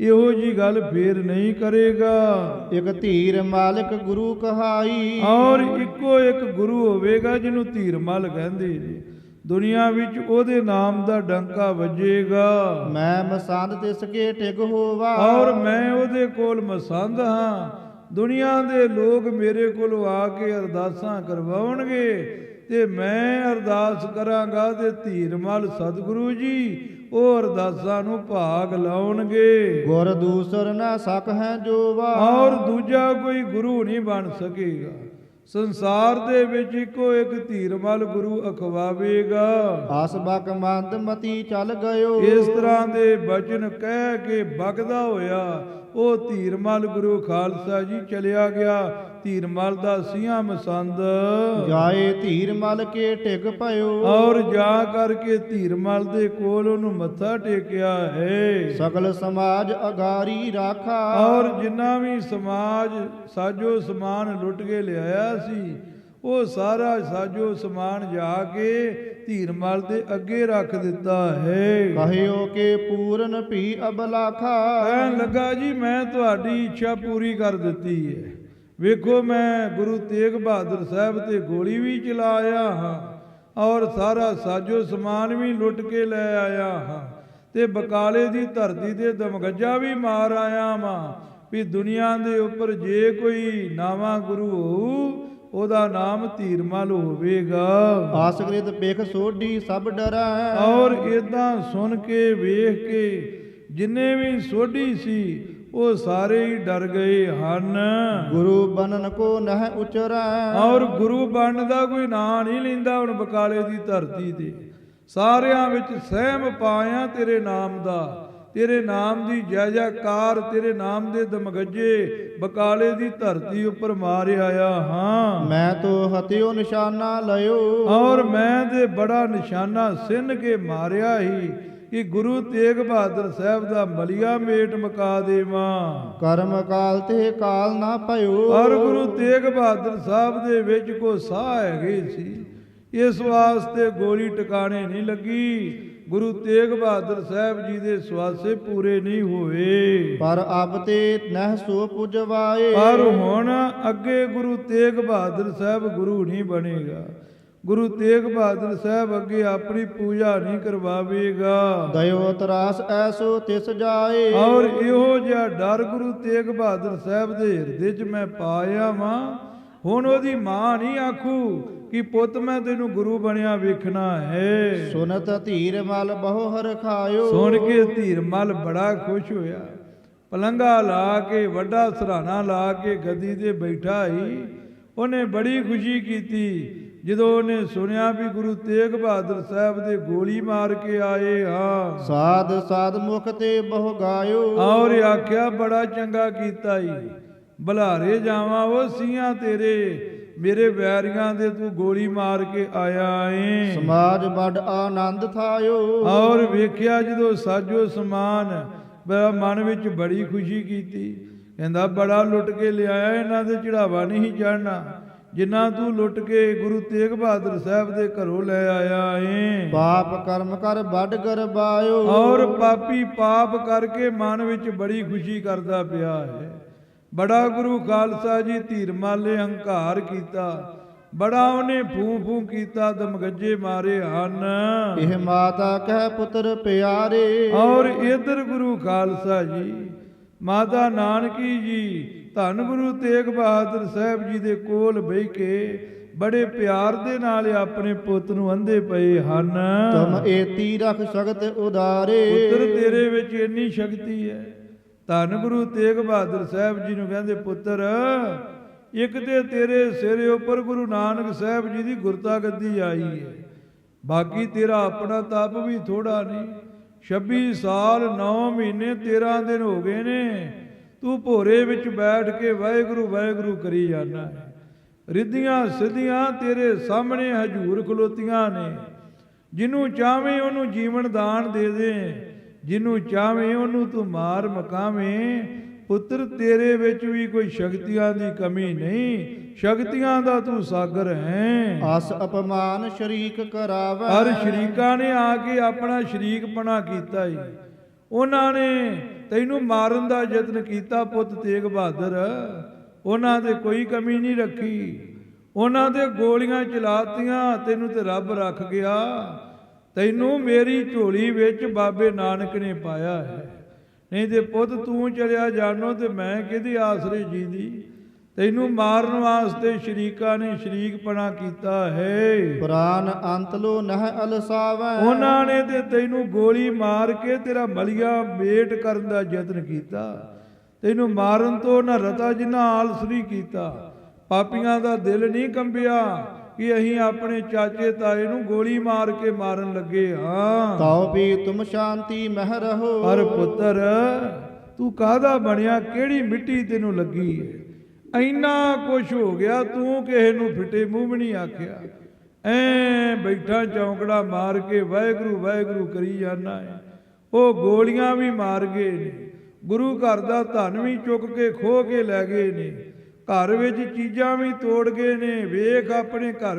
ਇਹੋ ਜੀ ਗੱਲ ਫੇਰ ਨਹੀਂ ਕਰੇਗਾ। ਇਕ ਧੀਰ ਮਾਲਕ ਗੁਰੂ ਕਹਾਈ। ਔਰ ਇੱਕੋ ਇੱਕ ਗੁਰੂ ਹੋਵੇਗਾ ਜਿਹਨੂੰ ਧੀਰਮਲ ਕਹਿੰਦੇ ਨੇ। ਦੁਨੀਆ ਵਿੱਚ ਉਹਦੇ ਨਾਮ ਦਾ ਡੰਕਾ ਵੱਜੇਗਾ। ਮੈਂ ਮਸੰਦ ਤਿਸ ਕੇ ਟਿਕ ਹੋਵਾ। ਔਰ ਮੈਂ ਉਹਦੇ ਕੋਲ ਮਸੰਦ ਹਾਂ। ਦੁਨੀਆ ਦੇ ਲੋਕ ਮੇਰੇ ਕੋਲ ਆ ਕੇ ਅਰਦਾਸਾਂ ਕਰਵਾਉਣਗੇ ਤੇ ਮੈਂ ਅਰਦਾਸ ਕਰਾਂਗਾ ਤੇ ਧੀਰਮਲ ਸਤਿਗੁਰੂ ਜੀ ਉਹ ਅਰਦਾਸਾਂ ਨੂੰ ਭਾਗ ਲਾਉਣਗੇ। ਗੁਰ ਦੂਸਰ ਨਾ ਸਕ ਹੈ ਜੋਵਾ। ਔਰ ਦੂਜਾ ਕੋਈ ਗੁਰੂ ਨਹੀਂ ਬਣ ਸਕੇਗਾ। ਸੰਸਾਰ ਦੇ ਵਿੱਚ ਇੱਕੋ ਇੱਕ ਧੀਰਮਲ ਗੁਰੂ ਅਖਵਾਵੇਗਾ। ਆਸਬਕ ਮੰਦ ਮਤੀ ਚੱਲ ਗਇਓ। ਇਸ ਤਰ੍ਹਾਂ ਦੇ ਬਚਨ ਕਹਿ ਕੇ ਬਗਦਾ ਹੋਇਆ ਉਹ ਧੀਰਮਲ ਗੁਰੂ ਖਾਲਸਾ ਜੀ ਚਲਿਆ ਗਿਆ। ਧੀਰਮਲ ਦਾ ਸੀਆਂ ਮਸੰਦ ਜਾਏ ਧੀਰ ਮਲ ਕੇ ਟਿਕ ਪਇਓ ਔਰ ਜਾ ਕਰਕੇ ਧੀਰਮਲ ਦੇ ਕੋਲ ਉਹਨੂੰ ਮੱਥਾ ਟੇਕਿਆ ਹੈ। ਸਗਲ ਸਮਾਜ ਅਗਾਰੀ ਰਾਖਾ। ਔਰ ਜਿੰਨਾ ਵੀ ਸਮਾਜ ਸਾਜੋ ਸਮਾਨ ਲੁੱਟ ਕੇ ਲਿਆਇਆ ਸੀ ਉਹ ਸਾਰਾ ਸਾਜੋ ਸਮਾਨ ਜਾ ਕੇ ਧੀਰਮਲ ਦੇ ਅੱਗੇ ਰੱਖ ਦਿੱਤਾ ਹੈ। ਕਹਿਓ ਕਿ ਪੂਰਨ ਭੀ ਅਬਲਾਖਾ। ਕਹਿਣ ਲੱਗਾ ਜੀ ਮੈਂ ਤੁਹਾਡੀ ਇੱਛਾ ਪੂਰੀ ਕਰ ਦਿੱਤੀ ਹੈ। ਵੇਖੋ ਮੈਂ ਗੁਰੂ ਤੇਗ ਬਹਾਦਰ ਸਾਹਿਬ ਤੇ ਗੋਲੀ ਵੀ ਚਲਾ ਆਇਆ ਹਾਂ ਔਰ ਸਾਰਾ ਸਾਜੋ ਸਮਾਨ ਵੀ ਲੁੱਟ ਕੇ ਲੈ ਆਇਆ ਹਾਂ ਤੇ ਬਕਾਲੇ ਦੀ ਧਰਤੀ ਤੇ ਦਮਗੱਜਾ ਵੀ ਮਾਰ ਆਇਆ ਵਾਂ ਵੀ ਦੁਨੀਆ ਦੇ ਉੱਪਰ ਜੇ ਕੋਈ ਨਾਵਾ ਗੁਰੂ ਹੋਊ ਉਹਦਾ ਨਾਮ ਧੀਰਮਲ ਹੋਵੇਗਾ। ਆਸਕ੍ਰਿਤ ਪੇਖ ਸੋਢੀ ਸਭ ਡਰੈ। ਔਰ ਇਦਾਂ ਸੁਣ ਕੇ ਵੇਖ ਕੇ ਜਿੰਨੇ ਵੀ ਸੋਢੀ ਸੀ ਉਹ ਸਾਰੇ ਹੀ ਡਰ ਗਏ ਹਨ। ਗੁਰੂ ਬਨਨ ਕੋ ਨਹਿ ਉਚਰੈ। ਔਰ ਗੁਰੂ ਬਣਨ ਦਾ ਕੋਈ ਨਾਂ ਨਹੀਂ ਲੈਂਦਾ ਹੁਣ ਬਕਾਲੇ ਦੀ ਧਰਤੀ ਤੇ। ਸਾਰਿਆਂ ਵਿੱਚ ਸਹਿਮ ਪਾਇਆ ਤੇਰੇ ਨਾਮ ਦਾ। ਤੇਰੇ ਨਾਮ ਦੀ ਜੈ ਜੈਕਾਰ ਤੇਰੇ ਨਾਮ ਦੇ ਦਮਗੱਜੇ ਬਕਾਲੇ ਦੀ ਧਰਤੀ ਉੱਪਰ ਮਾਰ ਆਇਆ ਹਾਂ। ਮੈਂ ਤੋ ਹਤਿਓ ਨਿਸ਼ਾਨਾ ਲਿਓ ਔਰ ਮੈਂ ਤੇ ਬੜਾ ਨਿਸ਼ਾਨਾ ਸਿੰਨ ਕੇ ਮਾਰਿਆ ਹੀ ਕਿ ਗੁਰੂ ਤੇਗ ਬਹਾਦਰ ਸਾਹਿਬ ਦਾ ਮਲੀਆ ਮੇਟ ਮਕਾ ਦੇਵਾਂ। ਕਰਮ ਕਾਲ ਤੇ ਕਾਲ ਨਾ ਭਇਓ। ਔਰ ਗੁਰੂ ਤੇਗ ਬਹਾਦਰ ਸਾਹਿਬ ਦੇ ਵਿੱਚ ਕੋ ਸਾਹ ਹੈਗੇ ਸੀ ਇਸ ਵਾਸਤੇ ਗੋਲੀ ਟਿਕਾਣੇ ਨਹੀਂ ਲੱਗੀ। ਗੁਰੂ ਤੇਗ ਬਹਾਦਰ ਸਾਹਿਬ ਜੀ ਦੇ ਸਵਾਸੇ ਪੂਰੇ ਨਹੀਂ ਹੋਏ। ਪਰ ਅਬ ਤੇ ਨਹਿ ਸੋ ਪੁਜਵਾਏ। ਪਰ ਹੁਣ ਅੱਗੇ ਗੁਰੂ ਤੇਗ ਬਹਾਦਰ ਸਾਹਿਬ ਗੁਰੂ ਨਹੀਂ ਬਣੇਗਾ। ਗੁਰੂ ਤੇਗ ਬਹਾਦਰ ਸਾਹਿਬ ਅੱਗੇ ਆਪਣੀ ਪੂਜਾ ਨਹੀਂ ਕਰਵਾਵੇਗਾ। ਦਇਓ ਤਰਾਸ ਐਸੋ ਤਿਸ ਜਾਏ। ਔਰ ਇਹੋ ਜਿਹਾ ਡਰ ਗੁਰੂ ਤੇਗ ਬਹਾਦਰ ਸਾਹਿਬ ਦੇ ਹਿਰਦੇ 'ਚ ਮੈਂ ਪਾਇਆ ਵਾਂ ਹੁਣ ਉਹਦੀ ਮਾਂ ਨਹੀਂ ਆਖੂ ਕਿ ਪੁੱਤ ਮੈਂ ਤੈਨੂੰ ਗੁਰੂ ਬਣਿਆ ਵੇਖਣਾ ਹੈ। ਸੁਨਤ ਧੀਰ ਮਲ ਬਹੁ ਹਰ ਖਾਇਓ। ਸੁਣ ਕੇ ਧੀਰਮਲ ਬੜਾ ਖੁਸ਼ ਹੋਇਆ। ਪਲੰਗਾ ਲਾ ਕੇ ਵੱਡਾ ਸਰਾਣਾ ਲਾ ਕੇ ਗੱਦੀ ਤੇ ਬੈਠਾ ਹੀ ਉਹਨੇ ਬੜੀ ਖੁਸ਼ੀ ਕੀਤੀ ਜਦੋਂ ਉਹਨੇ ਸੁਣਿਆ ਵੀ ਗੁਰੂ ਤੇਗ ਬਹਾਦਰ ਸਾਹਿਬ ਦੇ ਗੋਲੀ ਮਾਰ ਕੇ ਆਏ ਹਾਂ। ਸਾਧ ਸਾਧ ਮੁਖ ਤੇ ਬਹੁ ਗਾਇਓ। ਔਰ ਆਖਿਆ ਬੜਾ ਚੰਗਾ ਕੀਤਾ ਈ। ਬੁਲਾਰੇ ਜਾਵਾਂ ਉਹ ਸੀਆਂ ਤੇਰੇ ਮੇਰੇ ਵੈਰੀਆਂ ਦੇ ਤੂੰ ਗੋਲੀ ਮਾਰ ਕੇ ਆਇਆ ਏ। ਸਮਾਜ ਵੱਡ ਆਨੰਦ ਥਾਇਓ। ਔਰ ਵੇਖਿਆ ਜਦੋਂ ਸਾਜੋ ਸਮਾਨ ਮੇਰਾ ਮਨ ਵਿੱਚ ਬੜੀ ਖੁਸ਼ੀ ਕੀਤੀ। ਕਹਿੰਦਾ ਬੜਾ ਲੁੱਟ ਕੇ ਲਿਆਇਆ ਇਹਨਾਂ ਦੇ ਚੜਾਵਾ ਨਹੀਂ ਚੜਨਾ ਜਿੰਨਾ ਤੂੰ ਲੁੱਟ ਕੇ ਗੁਰੂ ਤੇਗ ਬਹਾਦਰ ਸਾਹਿਬ ਦੇ ਘਰੋਂ ਲੈ ਆਇਆ ਏ। ਪਾਪ ਕਰਮ ਕਰ ਵੱਡ ਗਰਬਾਇਓ ਔਰ ਪਾਪੀ ਪਾਪ ਕਰਕੇ ਮਨ ਵਿੱਚ ਬੜੀ ਖੁਸ਼ੀ ਕਰਦਾ ਪਿਆ ਹੈ ਬੜਾ ਗੁਰੂ ਖਾਲਸਾ ਜੀ ਧੀਰ ਮਾਲੇ ਹੰਕਾਰ ਕੀਤਾ। ਬੜਾ ਉਹਨੇ ਫੂ ਫੂ ਕੀਤਾ ਦਮਗੱਜੇ ਮਾਰੇ ਹਨ। ਇਹ ਮਾਤਾ ਕਹਿ ਪੁੱਤਰ ਪਿਆਰੇ। ਔਰ ਇਧਰ ਗੁਰੂ ਖਾਲਸਾ ਜੀ ਮਾਤਾ ਨਾਨਕੀ ਜੀ ਧੰਨ ਗੁਰੂ ਤੇਗ ਬਹਾਦਰ ਸਾਹਿਬ ਜੀ ਦੇ ਕੋਲ ਬਹਿ ਕੇ ਬੜੇ ਪਿਆਰ ਦੇ ਨਾਲ ਆਪਣੇ ਪੁੱਤ ਨੂੰ ਅੰਧੇ ਪਏ ਹਨ। ਤੁਮ ਏਤੀ ਰਖ ਸਗਤ ਉਦਾਰੇ ਪੁੱਤਰ ਤੇਰੇ ਵਿੱਚ ਇੰਨੀ ਸ਼ਕਤੀ ਹੈ। ਧੰਨ ਗੁਰੂ ਤੇਗ ਬਹਾਦਰ ਸਾਹਿਬ ਜੀ ਨੂੰ ਕਹਿੰਦੇ ਪੁੱਤਰ ਇੱਕ ਤੇ ਤੇਰੇ ਸਿਰ ਉੱਪਰ ਗੁਰੂ ਨਾਨਕ ਸਾਹਿਬ ਜੀ ਦੀ ਗੁਰਤਾ ਗੱਦੀ ਆਈ ਹੈ। ਬਾਕੀ ਤੇਰਾ ਆਪਣਾ ਤਪ ਵੀ ਥੋੜਾ ਨਹੀਂ। 26 ਸਾਲ 9 ਮਹੀਨੇ 13 ਦਿਨ ਹੋ ਗਏ ਨੇ। ਤੂੰ ਭੋਰੇ ਵਿੱਚ ਬੈਠ ਕੇ ਵਾਹਿਗੁਰੂ ਵਾਹਿਗੁਰੂ ਕਰੀ ਹੈ। ਰਿੱਧੀਆਂ ਸਿੱਧੀਆਂ ਤੇਰੇ ਸਾਹਮਣੇ ਹਜੂਰ ਖਲੋਤੀਆਂ ਨੇ। ਜਿਹਨੂੰ ਚਾਵੇਂ ਉਹਨੂੰ ਜੀਵਨ ਦਾਨ ਦੇ ਦੇ ਜਿਹਨੂੰ ਚਾਵੇਂ ਉਹਨੂੰ ਤੂੰ ਮਾਰ ਮਕਾਵੇਂ। ਪੁੱਤਰ ਤੇਰੇ ਵਿੱਚ ਵੀ ਕੋਈ ਸ਼ਕਤੀਆਂ ਦੀ ਕਮੀ ਨਹੀਂ। ਸ਼ਕਤੀਆਂ ਦਾ ਤੂੰ ਸਾਗਰ ਹੈ। ਅਸ ਅਪਮਾਨ ਸ਼ਰੀਕ ਕਰਾਵੈ। ਹਰ ਸ਼ਰੀਕਾਂ ਨੇ ਆ ਕੇ ਆਪਣਾ ਸ਼ਰੀਕਪਣਾ ਕੀਤਾ ਈ। ਉਹਨਾਂ ਨੇ ਤੈਨੂੰ ਮਾਰਨ ਦਾ ਯਤਨ ਕੀਤਾ ਪੁੱਤ ਤੇਗ ਬਹਾਦਰ। ਉਹਨਾਂ ਤੇ ਕੋਈ ਕਮੀ ਨਹੀਂ ਰੱਖੀ। ਉਹਨਾਂ ਤੇ ਗੋਲੀਆਂ ਚਲਾਤੀਆਂ, ਤੈਨੂੰ ਤੇ ਰੱਬ ਰੱਖ ਗਿਆ। ਤੈਨੂੰ ਮੇਰੀ ਝੋਲੀ ਵਿੱਚ ਬਾਬੇ ਨਾਨਕ ਨੇ ਪਾਇਆ ਹੈ। ਨਹੀਂ ਤੇ ਪੁੱਤ ਤੂੰ ਚਲਿਆ ਜਾਣੋ ਤੇ ਮੈਂ ਕਿਹਦੀ ਆਸਰੇ ਜੀਂਦੀ? ਤੈਨੂੰ ਮਾਰਨ ਵਾਸਤੇ ਸ਼ਰੀਕਾਂ ਨੇ ਸ਼ਰੀਕਪਣਾ ਕੀਤਾ ਹੈ। ਪ੍ਰਾਨ ਅੰਤ ਲੋ ਨਹਿ ਅਲਸਾਵੈ ਉਹਨਾਂ ਨੇ ਤੇ ਤੈਨੂੰ ਗੋਲੀ ਮਾਰ ਕੇ ਤੇਰਾ ਮਲੀਆ ਮੇਟ ਕਰਨ ਦਾ ਯਤਨ ਕੀਤਾ। ਤੈਨੂੰ ਮਾਰਨ ਤੋਂ ਨਾ ਰਤਾ ਜਿਨਾ ਆਲਸਰੀ ਕੀਤਾ। ਪਾਪੀਆਂ ਦਾ ਦਿਲ ਨਹੀਂ ਕੰਬਿਆ ਕਿ ਅਸੀਂ ਆਪਣੇ ਚਾਚੇ ਤਾਏ ਨੂੰ ਗੋਲੀ ਮਾਰ ਕੇ ਮਾਰਨ ਲੱਗੇ ਹਾਂ। ਤਉ ਵੀ ਤੁਮ ਸ਼ਾਂਤੀ ਮਹਿ ਰਹੋ। ਪਰ ਪੁੱਤਰ ਤੂੰ ਕਾਹਦਾ ਬਣਿਆ? ਕਿਹੜੀ ਮਿੱਟੀ ਤੈਨੂੰ ਲੱਗੀ ਹੈ? ਇੰਨਾ ਕੁਛ ਹੋ ਗਿਆ, ਤੂੰ ਕਿਸੇ ਨੂੰ ਫਿੱਟੇ ਮੂੰਹ ਵੀ ਨਹੀਂ ਆਖਿਆ। ਐ ਬੈਠਾ ਚੌਂਕੜਾ ਮਾਰ ਕੇ ਵਾਹਿਗੁਰੂ ਵਾਹਿਗੁਰੂ ਕਰੀ ਜਾਂਦਾ ਹੈ ਉਹ ਗੋਲੀਆਂ ਵੀ ਮਾਰ ਗਏ ਨੇ। ਗੁਰੂ ਘਰ ਦਾ ਧਨ ਵੀ ਚੁੱਕ ਕੇ ਖੋਹ ਕੇ ਲੈ ਗਏ ਨੇ। ਘਰ ਵਿੱਚ ਚੀਜ਼ਾਂ ਵੀ ਤੋੜ ਗਏ ਨੇ। ਵੇਖ ਆਪਣੇ ਘਰ